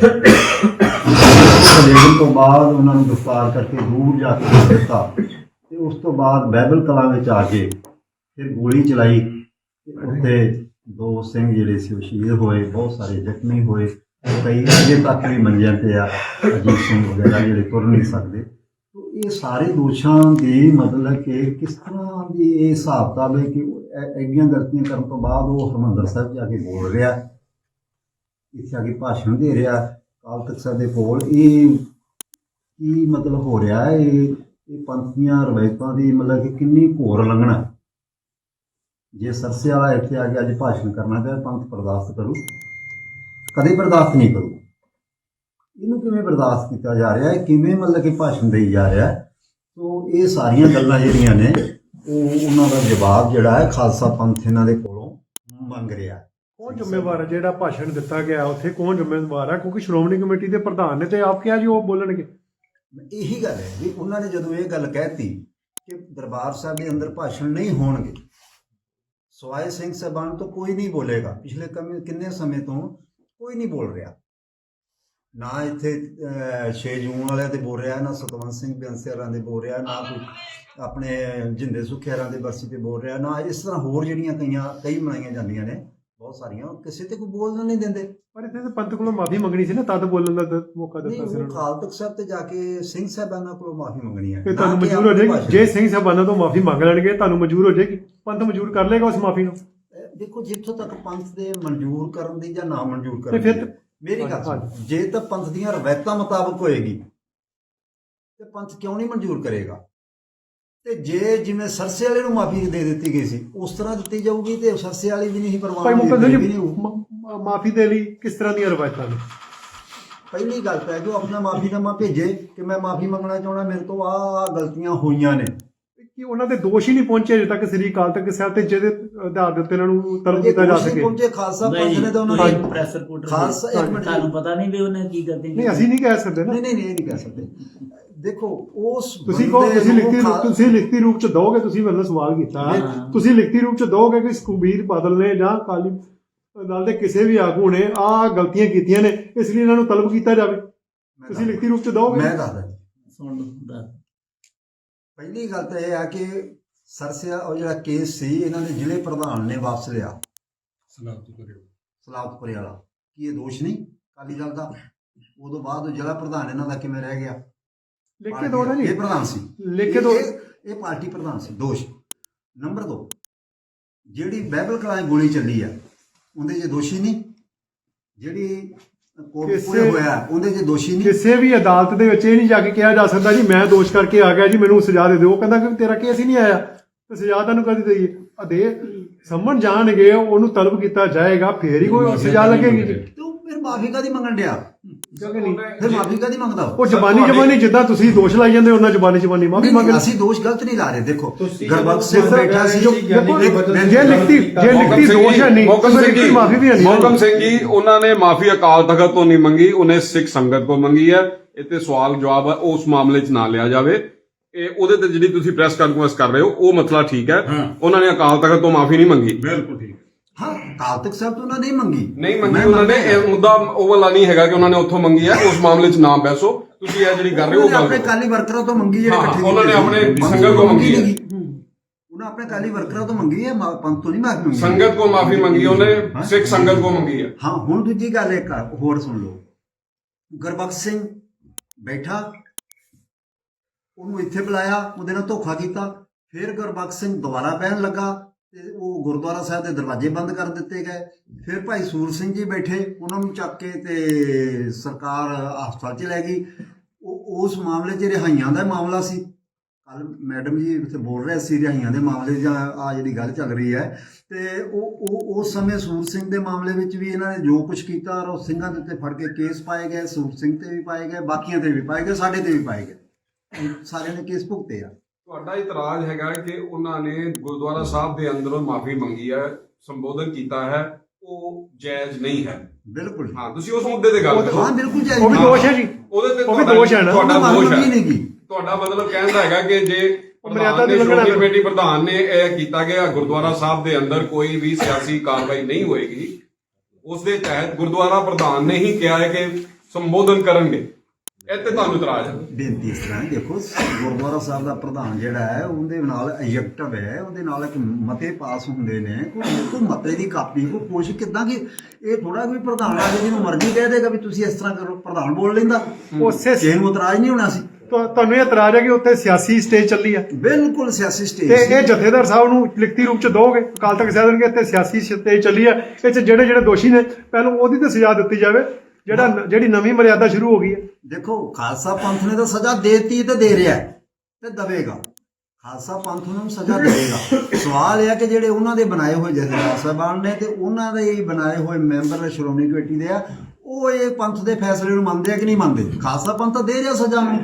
ਲੇਕਿਨ ਤੋਂ ਬਾਅਦ ਉਹਨਾਂ ਨੂੰ ਗ੍ਰਿਫਤਾਰ ਕਰਕੇ ਦੂਰ ਜਾ ਕੇ ਦਿੱਤਾ ਤੇ ਉਸ ਤੋਂ ਬਾਅਦ ਬਾਈਬਲ ਕਲਾਂ ਵਿੱਚ ਆ ਕੇ ਫਿਰ ਗੋਲੀ ਚਲਾਈ ਤੇ ਉੱਥੇ ਦੋ ਸਿੰਘ ਜਿਹੜੇ ਸੀ ਉਹ ਸ਼ਹੀਦ ਹੋਏ, ਬਹੁਤ ਸਾਰੇ ਜ਼ਖਮੀ ਹੋਏ। ਕਈ ਅਜੇ ਤੱਕ ਵੀ ਮੰਜਿਆਂ ਤੇ ਆ, ਅਜੀਤ ਸਿੰਘ ਵਗੈਰਾ ਜਿਹੜੇ ਤੁਰ ਨਹੀਂ ਸਕਦੇ। ਤੋ ਇਹ ਸਾਰੇ ਦੋਸ਼ਾਂ ਦੀ ਮਤਲਬ ਕਿ ਕਿਸ ਤਰ੍ਹਾਂ ਦੀ ਇਹ ਹਿਸਾਬ ਕਿਤਾਬ ਹੈ ਕਿ ਐਡੀਆਂ ਗਲਤੀਆਂ ਕਰਨ ਤੋਂ ਬਾਅਦ ਉਹ ਹਰਮੰਦਰ ਸਾਹਿਬ ਜਾ ਕੇ ਬੋਲ ਰਿਹਾ। ਇੱਥੇ ਆ ਕੇ ਭਾਸ਼ਣ ਦੇ ਰਿਹਾ ਕਾਲ ਤਖਤ ਸਾਹਿਬ ਦੇ ਕੋਲ। ਇਹ ਕੀ ਮਤਲਬ ਹੋ ਰਿਹਾ ਹੈ? ਇਹ ਇਹ ਪੰਥ ਦੀਆਂ ਰਵਾਇਤਾਂ ਦੀ ਮਤਲਬ ਕਿ ਕਿੰਨੀ ਘੋਰ ਲੰਘਣਾ ਜੇ ਸਰਸੇ ਵਾਲਾ ਇੱਥੇ ਆ ਕੇ ਅੱਜ ਭਾਸ਼ਣ ਕਰਨਾ ਤੇ ਪੰਥ ਬਰਦਾਸ਼ਤ ਕਰੂ। ਕਦੇ ਬਰਦਾਸ਼ਤ ਨਹੀਂ ਕਰੂ ਇਹਨੂੰ ਕਿਵੇਂ ਬਰਦਾਸ਼ਤ ਕੀਤਾ ਜਾ ਰਿਹਾ ਹੈ? ਕਿਵੇਂ ਮਤਲਬ ਕਿ ਭਾਸ਼ਣ ਦੇਈ ਜਾ ਰਿਹਾ ਹੈ? ਸੋ ਇਹ ਸਾਰੀਆਂ ਗੱਲਾਂ ਜਿਹੜੀਆਂ ਨੇ ਉਹ ਉਹਨਾਂ ਦਾ ਜਵਾਬ ਜਿਹੜਾ ਹੈ ਖਾਲਸਾ ਪੰਥ ਇਹਨਾਂ ਦੇ ਕੋਲੋਂ ਮੰਗ ਰਿਹਾ ਹੈ। ਕੌਣ ਜ਼ਿੰਮੇਵਾਰ ਹੈ? ਜਿਹੜਾ ਭਾਸ਼ਣ ਦਿੱਤਾ ਗਿਆ ਉੱਥੇ ਕੌਣ ਜ਼ਿੰਮੇਵਾਰ ਹੈ? ਕਿਉਂਕਿ ਸ਼੍ਰੋਮਣੀ ਕਮੇਟੀ ਦੇ ਪ੍ਰਧਾਨ ਨੇ ਤੇ ਆਪ ਕਿਹਾ ਜੀ ਉਹ ਬੋਲਣਗੇ। ਇਹੀ ਗੱਲ ਹੈ ਵੀ ਉਹਨਾਂ ਨੇ ਜਦੋਂ ਇਹ ਗੱਲ ਕਹਿਤੀ ਕਿ ਦਰਬਾਰ ਸਾਹਿਬ ਦੇ ਅੰਦਰ ਭਾਸ਼ਣ ਨਹੀਂ ਹੋਣਗੇ ਸਵਾਏ ਸਿੰਘ ਸਾਹਿਬਾਨ ਤੋਂ ਕੋਈ ਨਹੀਂ ਬੋਲੇਗਾ। ਪਿਛਲੇ ਕਿੰਨੇ ਸਮੇਂ ਤੋਂ ਕੋਈ ਨਹੀਂ ਬੋਲ ਰਿਹਾ। ਨਾ ਇੱਥੇ 6 ਜੂਨ ਵਾਲਿਆਂ ਤੇ ਬੋਲ ਰਿਹਾ ਨਾ ਸਤਵੰਤ ਸਿੰਘ ਬਿਆੰਸਿਆਰਾਂ ਦੇ ਬੋਲ ਰਿਹਾ ਨਾ ਕੋਈ ਆਪਣੇ ਜਿੰਦੇ ਸੁਖਿਆਰਾਂ ਦੇ ਬਰਸੀ ਤੇ ਬੋਲ ਰਿਹਾ ਨਾ ਇਸ ਤਰ੍ਹਾਂ ਹੋਰ ਜਿਹੜੀਆਂ ਕਈਆਂ ਕਈ ਮਨਾਈਆਂ ਜਾਂਦੀਆਂ ਨੇ ਬਹੁਤ ਸਾਰੀਆਂ ਕਿਸੇ ਤੇ ਕੋਈ ਬੋਲਣ ਨਹੀਂ ਦਿੰਦੇ। ਪਰ ਇੱਥੇ ਤਾਂ ਪੰਥ ਕੋਲੋਂ ਮਾਫੀ ਮੰਗਣੀ ਸੀ ਨਾ ਤਦ ਬੋਲਣ ਦਾ ਮੌਕਾ ਦਿੱਤਾ ਸੀ ਉਹ ਉਹਨਾਂ ਤਖਤ ਸਾਹਿਬ ਤੇ ਜਾ ਕੇ ਸਿੰਘ ਸਾਹਿਬਾਨਾਂ ਕੋਲੋਂ ਮਾਫੀ ਮੰਗਣੀ ਹੈ। ਤੁਹਾਨੂੰ ਮਨਜ਼ੂਰ ਹੋ ਜਾਏਗੀ ਜੇ ਸਿੰਘ ਸਾਹਿਬਾਨਾਂ ਤੋਂ ਮਾਫੀ ਮੰਗ ਲੈਣਗੇ ਤੁਹਾਨੂੰ ਮਨਜ਼ੂਰ ਹੋ ਜਾਏਗੀ ਪੰਥ ਮਨਜ਼ੂਰ ਕਰ ਲੇਗਾ ਉਸ ਮਾਫੀ ਨੂੰ। ਦੇਖੋ ਜਿੱਥੋਂ ਤੱਕ ਪੰਥ ਦੇ ਮਨਜ਼ੂਰ ਕਰਨ ਦੀ ਜਾਂ ਨਾ ਮਨਜ਼ੂਰ ਕਰਨ ਦੀ। ਮੇਰੀ ਗੱਲ ਸੁਣ। ਜੇ ਤਾਂ ਪੰਥ ਦੀਆਂ ਰਵਾਇਤਾਂ ਮੁਤਾਬਕ ਹੋਏਗੀ ਤੇ ਪੰਥ ਕਿਉਂ ਨਹੀਂ ਮਨਜ਼ੂਰ ਕਰੇਗਾ ਤੇ ਜੇ ਜਿਵੇਂ ਸਰਸੇ ਵਾਲੇ ਨੂੰ ਮਾਫੀ ਦੇ ਦਿੱਤੀ ਗਈ ਸੀ ਉਸ ਤਰ੍ਹਾਂ ਦਿੱਤੀ ਜਾਊਗੀ ਤੇ ਸਰਸੇ ਵਾਲੀ ਵੀ ਨਹੀਂ ਭਾਈ ਜੀ ਨਹੀਂ ਹੋਊ। ਮਾਫੀ ਦੇ ਲਈ ਕਿਸ ਤਰ੍ਹਾਂ ਦੀਆਂ ਰਵਾਇਤਾਂ ਨੇ ਪਹਿਲੀ ਗੱਲ ਤਾਂ ਹੈ ਕਿ ਉਹ ਆਪਣਾ ਮਾਫੀਨਾਮਾ ਭੇਜੇ ਕਿ ਮੈਂ ਮਾਫੀ ਮੰਗਣਾ ਚਾਹੁੰਦਾ ਮੇਰੇ ਤੋਂ ਆਹ ਗਲਤੀਆਂ ਹੋਈਆਂ ਨੇ ਕਿ ਉਹਨਾਂ ਦੇ ਦੋਸ਼ ਹੀ ਨਹੀਂ ਪਹੁੰਚੇ ਅਜੇ ਤੱਕ ਸ੍ਰੀ ਅਕਾਲ ਤਖਤ ਸਾਹਿਬ ਤੇ ਜਿਹਦੇ ਆਧਾਰ ਦੇ ਉੱਤੇ ਇਹਨਾਂ ਨੂੰ ਤਲਬ ਜੇ ਕੀਤਾ ਜਾ ਸਕੇ ਪਹੁੰਚੇ ਖਾਲਸਾ ਪੰਥ ਨੇ ਤਾਂ ਉਹਨਾਂ ਤੁਸੀਂ ਨੂੰ ਪ੍ਰੈਸ ਰਿਪੋਰਟਰ ਖਾਲਸਾ ਇੱਕ ਮਿੰਟ। ਤੁਹਾਨੂੰ ਪਤਾ ਨਹੀਂ ਵੀ ਉਹਨੇ ਕੀ ਕਰਦੇ ਨਹੀਂ ਅਸੀਂ ਨਹੀਂ ਕਹਿ ਸਕਦੇ ਨਾ ਨਹੀਂ ਨਹੀਂ ਨਹੀਂ ਇਹ ਨਹੀਂ ਕਹਿ ਸਕਦੇ ਦੇਖੋ ਉਸ ਤੁਸੀਂ ਕਹੋ ਤੁਸੀਂ ਲਿਖਤੀ ਖਾ- ਤੁਸੀਂ ਲਿਖਤੀ ਰੂਪ ਚ ਦੋਗੇ ਤੁਸੀਂ ਮੈਨੂੰ ਸਵਾਲ ਕੀਤਾ। ਤੁਸੀਂ ਲਿਖਤੀ ਰੂਪ ਚ ਦੋਗੇ ਕਿ ਸੁਖਬੀਰ ਬਾਦਲ ਨੇ ਜਾਂ ਕਾਲੀ ਨਾਲ ਦੇ ਕਿਸੇ ਵੀ ਆਗੂ ਨੇ ਆ ਗਲਤੀਆਂ ਕੀਤੀਆਂ ਨੇ ਇਸ ਲਈ ਇਹਨਾਂ ਨੂੰ ਤਲਬ ਕੀਤਾ ਜਾਵੇ ਤੁਸੀਂ। ਲਿਖਤੀ ਰੂਪ ਚ ਦੋਗੇ ਮੈਂ ਦੱਸਦਾ। ਸੁਣ ਲਓ ਦੱਸ। ਪਹਿਲੀ ਗੱਲ ਤਾਂ ਇਹ ਆ ਕਿ ਸਰਸਿਆ ਉਹ ਜਿਹੜਾ ਕੇਸ ਸੀ ਇਹਨਾਂ ਦੇ ਜ਼ਿਲ੍ਹੇ ਪ੍ਰਧਾਨ ਨੇ ਵਾਪਸ ਲਿਆ। ਸਲਾਵਤਪੁਰੇ ਵਾਲਾ। ਕੀ ਇਹ ਦੋਸ਼ ਨਹੀਂ? ਕਾਲੀ ਦਲ ਦਾ? ਉਦੋਂ ਬਾਅਦ ਉਹ ਜ਼ਿਲ੍ਹਾ ਪ੍ਰਧਾਨ ਇਹਨਾਂ ਦਾ ਕਿਵੇਂ ਰਹਿ ਗਿਆ? ਲਿਖ ਕੇ ਦੋ ਨਾ ਇਹ ਪ੍ਰਧਾਨ ਸੀ। ਲਿਖ ਕੇ ਦੋ। ਇਹ- ਪਾਰਟੀ ਪ੍ਰਧਾਨ ਸੀ। ਦੋਸ਼। ਨੰਬਰ 2 ਜਿਹੜੀ ਬਾਈਬਲ ਕਲਾਂ ਗੋਲੀ ਚੱਲੀ ਆ ਉਹਦੇ 'ਚ ਦੋਸ਼ੀ ਨਹੀਂ। ਜਿਹੜੀ ਕਿਸੇ- ਹੋਇਆ ਉਹਦੇ 'ਚ ਦੋਸ਼ੀ ਨਹੀਂ। ਕਿਸੇ ਵੀ ਅਦਾਲਤ ਦੇ ਵਿੱਚ ਇਹ ਨਹੀਂ ਜਾ ਕੇ ਕਿਹਾ ਜਾ ਸਕਦਾ ਜੀ ਮੈਂ ਦੋਸ਼ ਕਰਕੇ ਆ ਗਿਆ ਜੀ ਮੈਨੂੰ ਸਜ਼ਾ ਦੇ ਦਿਓ। ਉਹ ਕਹਿੰਦਾ ਕਿ ਤੇਰਾ ਕੇਸ ਹੀ ਨਹੀਂ ਆਇਆ। ਤੇ ਸਜ਼ਾ ਤੁਹਾਨੂੰ ਕਦੀ ਦੇਈਏ? ਅਦੇ ਸੰਮਣ ਜਾਣਗੇ ਉਹਨੂੰ ਤਲਬ ਕੀਤਾ ਜਾਏਗਾ ਫੇਰ ਹੀ ਕੋਈ ਸਜ਼ਾ ਲੱਗੇਗੀ ਜੀ। ਤੇ ਫਿਰ ਮਾਫੀ ਕਾਦੀ ਮੰਗਣ ਡਿਆ? ਫਿਰ ਮਾਫੀ ਕਾਦੀ ਮੰਗਦਾ ਉਹ? ਉਹ ਜ਼ਬਾਨੀ ਜ਼ਬਾਨੀ ਜਿੱਦਾਂ ਤੁਸੀਂ ਦੋਸ਼ ਲਾਈ ਜਾਂਦੇ ਉਹਨਾਂ ਜ਼ਬਾਨੀ ਜ਼ਬਾਨੀ ਮਾਫੀ ਨਹੀਂ, ਮੰਗ ਨਹੀਂ, ਅਸੀਂ ਦੋਸ਼ ਗਲਤ ਨਹੀਂ ਲਾ ਰਹੇ ਦੇਖੋ ਗੁਰਬਖਸ਼ ਸਿੰਘ ਬੈਠਾ ਸੀ ਜੇ ਲਿਖਤੀ ਜੇ ਲਿਖਤੀ ਦੋਸ਼ ਹੈ ਨਹੀਂ ਮੋਹਕਮ ਤਾਂ ਸਿੰਘ ਜੀ ਮਾਫੀ ਵੀ ਹੈ ਨਹੀਂ ਮੋਹਕਮ ਸਿੰਘ ਜੀ ਉਹਨਾਂ ਨੇ ਮਾਫੀ ਅਕਾਲ ਤਖਤ ਤੋਂ ਨਹੀਂ ਮੰਗੀ ਉਹਨੇ ਸਿੱਖ ਸੰਗਤ ਤੋਂ ਮੰਗੀ ਹੈ ਇਹ ਤੇ ਸਵਾਲ ਜਵਾਬ ਹੈ ਉਸ ਮਾਮਲੇ 'ਚ ਨਾ ਲਿਆ ਜਾਵੇ ਇਹ ਉਹਦੇ ਤੇ ਜਿਹੜੀ ਤੁਸੀਂ ਪ੍ਰੈਸ ਕਾਨਫਰੰਸ ਕਰ ਰਹੇ ਹੋ ਉਹ ਮਸਲਾ ਠੀਕ ਹੈ ਉਹਨਾਂ ਨੇ ਅਕਾਲ ਤਖਤ ਤੋਂ ਮਾਫੀ ਨਹੀਂ ਮੰਗੀ ਬਿਲਕੁਲ ਠੀਕ ਹਾਂ ਕਾਲ ਤੱਕ ਸਾਹਿਬ ਤੋਂ ਉਹਨਾਂ ਨੇ ਮੰਗੀ। ਨਹੀਂ ਮੰਗੀ ਉਹਨਾਂ ਨੇ। ਇਹ ਮੁੱਦਾ ਉਹ ਵਾਲਾ ਨਹੀਂ ਹੈਗਾ ਕਿ ਉਹਨਾਂ ਨੇ ਉੱਥੋਂ ਮੰਗੀ ਹੈ ਉਸ ਮਾਮਲੇ 'ਚ ਨਾ ਬੈਸੋ। ਤੁਸੀਂ ਇਹ ਜਿਹੜੀ ਕਰ ਰਹੇ ਹੋ ਉਹ ਆਪਣੇ ਕਾਲੀ ਵਰਕਰਾਂ ਤੋਂ ਮੰਗੀ ਜਿਹੜੇ ਹਾਂ, ਇਕੱਠੇ ਉਹਨਾਂ ਨੇ ਆਪਣੇ। ਸੰਗਤ ਤੋਂ ਮੰਗੀ ਹੈ। ਉਹਨਾਂ ਆਪਣੇ ਕਾਲੀ ਵਰਕਰਾਂ ਤੋਂ ਮੰਗੀ ਹੈ ਪੰਥ ਤੋਂ ਨਹੀਂ ਮਾਫੀ ਮੰਗੀ। ਸੰਗਤ ਕੋ ਮਾਫੀ ਮੰਗੀ ਉਹਨੇ। ਸਿੱਖ ਸੰਗਤ ਕੋ ਮੰਗੀ ਹੈ ਹਾਂ ਹੁਣ ਦੂਜੀ ਗੱਲ ਇੱਕ ਹੋਰ ਸੁਣ ਲਓ। ਗੁਰਬਖਸ਼ ਸਿੰਘ ਬੈਠਾ ਉਹਨੂੰ ਇੱਥੇ ਬੁਲਾਇਆ ਉਹਦੇ ਨਾਲ ਧੋਖਾ ਕੀਤਾ। ਫਿਰ ਗੁਰਬਖਸ਼ ਸਿੰਘ ਦੁਬਾਰਾ ਬਹਿਣ ਲੱਗਾ। ਤੇ ਉਹ ਗੁਰਦੁਆਰਾ ਸਾਹਿਬ ਦੇ ਦਰਵਾਜ਼ੇ ਬੰਦ ਕਰ ਦਿੱਤੇ ਗਏ। ਫਿਰ ਭਾਈ ਸੂਰ ਸਿੰਘ ਜੀ ਬੈਠੇ, ਉਹਨਾਂ ਨੂੰ ਚੱਕ ਕੇ ਤੇ ਸਰਕਾਰ ਹਸਪਤਾਲ 'ਚ ਲੈ ਗਈ। ਉਹ, ਉਸ ਮਾਮਲੇ 'ਚ ਰਿਹਾਈਆਂ ਦਾ ਮਾਮਲਾ ਸੀ। ਕੱਲ ਮੈਡਮ ਜੀ ਇੱਥੇ ਬੋਲ ਰਹੇ ਸੀ ਰਿਹਾਈਆਂ ਦੇ ਮਾਮਲੇ ਜਾਂ ਆ ਜਿਹੜੀ ਗੱਲ ਚੱਲ ਰਹੀ ਹੈ। ਤੇ ਉਹ ਉਹ, ਉਸ ਸਮੇਂ ਸੂਰ ਸਿੰਘ ਦੇ ਮਾਮਲੇ ਵਿੱਚ ਵੀ ਇਹਨਾਂ ਨੇ ਜੋ ਕੁਝ ਕੀਤਾ ਔਰ ਉਹ ਸਿੰਘਾਂ ਦੇ ਉੱਤੇ ਫੜ ਕੇ ਕੇਸ ਪਾਏ ਗਏ, ਸੂਰ ਸਿੰਘ ਤੇ ਵੀ ਪਾਏ ਗਏ, ਬਾਕੀਆਂ ਤੇ ਵੀ ਪਾਏ ਗਏ, ਸਾਡੇ ਤੇ ਵੀ ਪਾਏ ਗਏ। ਸਾਰਿਆਂ ਨੇ ਕੇਸ ਭੁਗਤੇ ਆ। ਤੁਹਾਡਾ ਇਤਰਾਜ਼ ਹੈਗਾ ਕਿ ਉਹਨਾਂ ਨੇ ਗੁਰਦੁਆਰਾ ਸਾਹਿਬ ਦੇ ਅੰਦਰੋਂ ਮਾਫੀ ਮੰਗੀ ਹੈ ਸੰਬੋਧਨ ਕੀਤਾ ਹੈ ਉਹ ਜਾਇਜ਼ ਨਹੀਂ ਹੈ। ਬਿਲਕੁਲ। ਹਾਂ ਤੁਸੀਂ ਉਸ ਮੁੱਦੇ ਤੇ ਗੱਲ ਕਰੋ। ਹਾਂ ਬਿਲਕੁਲ ਜਾਇਜ਼ ਉਹ ਵੀ। ਦੋਸ਼ ਹੈ ਜੀ। ਉਹਦੇ ਤੇ ਉਹ ਵੀ ਤੁਹਾਡਾ- ਦੋਸ਼ ਹੈ ਨਾ। ਤੁਹਾਡਾ ਦੋਸ਼ ਹੈ। ਨਹੀਂ ਗਈ ਤੁਹਾਡਾ ਮਤਲਬ ਕਹਿਣ ਦਾ ਹੈਗਾ ਕਿ ਜੇ ਮਰਿਆਦਾ ਪ੍ਰਧਾਨ ਦੀ ਨੇ ਉਲੰਘਣਾ। ਕਮੇਟੀ ਪ੍ਰਧਾਨ ਨੇ ਇਹ ਕੀਤਾ ਗਿਆ ਗੁਰਦੁਆਰਾ ਸਾਹਿਬ ਦੇ ਅੰਦਰ ਕੋਈ ਵੀ ਸਿਆਸੀ ਕਾਰਵਾਈ ਨਹੀਂ ਹੋਏਗੀ। ਉਸ ਦੇ ਤਹਿਤ ਗੁਰਦੁਆਰਾ ਪ੍ਰਧਾਨ ਨੇ ਹੀ ਕਿਹਾ ਹੈ ਕਿ ਸੰਬੋਧਨ ਕਰਨਗੇ। ਤੇ ਤੁਹਾਨੂੰ ਇਤਰਾਜ਼ ਹੈ। ਬੇਨਤੀ ਇਸ ਤਰ੍ਹਾਂ ਹੈ, ਦੇਖੋ ਗੁਰਦੁਆਰਾ ਸਾਹਿਬ ਦਾ ਪ੍ਰਧਾਨ ਜਿਹੜਾ ਹੈ ਉਹਦੇ ਨਾਲ ਐਜੈਕਟਿਵ ਹੈ ਉਹਦੇ ਨਾਲ ਇੱਕ ਮਤੇ ਪਾਸ ਹੁੰਦੇ ਨੇ ਕੋਈ ਕੋਈ ਮਤੇ ਦੀ ਕਾਪੀ ਕੋਈ ਕੋਸ਼ਿਸ਼ ਕਿਦਾਂ ਕਿ ਇਹ ਥੋੜਾ ਕੋਈ ਪ੍ਰਧਾਨ ਆ ਕੇ ਜਿਹਨੂੰ ਮਰਜ਼ੀ ਕਹਿ ਦੇਗਾ ਵੀ ਤੁਸੀਂ ਇਸ ਤਰ੍ਹਾਂ ਕਰੋ ਪ੍ਰਧਾਨ ਬੋਲ ਲੈਂਦਾ। ਉਸੇ ਕਿਸੇ ਨੂੰ ਇਤਰਾਜ਼ ਨਹੀਂ ਹੋਣਾ ਸੀ। ਤੁਹਾ- ਤੁਹਾਨੂੰ ਇਹ ਇਤਰਾਜ਼ ਹੈ ਕਿ ਉੱਥੇ ਸਿਆਸੀ ਸਟੇਜ ਚੱਲੀ ਆ ਬਿਲਕੁਲ ਸਿਆਸੀ ਸਟੇਜ ਤੇ ਇਹ ਜਥੇਦਾਰ ਸਾਹਿਬ ਨੂੰ ਲਿਖਤੀ ਰੂਪ ਚ ਦੋਗੇ? ਕਾਲ ਤੱਕ ਕਹਿ ਦੇਣਗੇ ਇੱਥੇ ਸਿਆਸੀ ਸਟੇਜ ਚੱਲੀ ਆ ਇਹ ਚ ਜਿਹੜੇ ਜਿਹੜੇ ਦੋਸ਼ੀ ਨੇ ਪਹਿਲਾਂ ਉਹਦੀ ਤੇ ਸਜ਼ਾ ਦਿੱਤੀ ਜਾਵੇ। ਜਿਹੜਾ ਜਿਹੜੀ ਨਵੀਂ ਮਰਿਆਦਾ ਸ਼ੁਰੂ ਹੋ ਗਈ ਹੈ। ਦੇਖੋ, ਖਾਲਸਾ ਪੰਥ ਨੇ ਤਾਂ ਸਜ਼ਾ ਦੇਤੀ ਤੇ ਦੇ ਰਿਹਾ ਤੇ ਦਵੇਗਾ। ਖਾਲਸਾ ਪੰਥ ਨੂੰ ਸਜ਼ਾ ਦੇਵੇਗਾ। ਸਵਾਲ ਇਹ ਹੈ ਕਿ ਜਿਹੜੇ ਉਹਨਾਂ ਦੇ ਬਣਾਏ ਹੋਏ ਜਥੇਦਾਰ ਸਾਹਿਬਾਨ ਨੇ ਤੇ ਉਹਨਾਂ ਦੇ ਹੀ ਬਣਾਏ ਹੋਏ ਮੈਂਬਰ ਸ਼੍ਰੋਮਣੀ ਕਮੇਟੀ ਦੇ ਆ, ਉਹ ਇਹ ਪੰਥ ਦੇ ਫੈਸਲੇ ਨੂੰ ਮੰਨਦੇ ਆ ਕਿ ਨਹੀਂ ਮੰਨਦੇ? ਖਾਲਸਾ ਪੰਥ ਤਾਂ ਦੇ ਰਿਹਾ ਸਜ਼ਾ ਨੂੰ।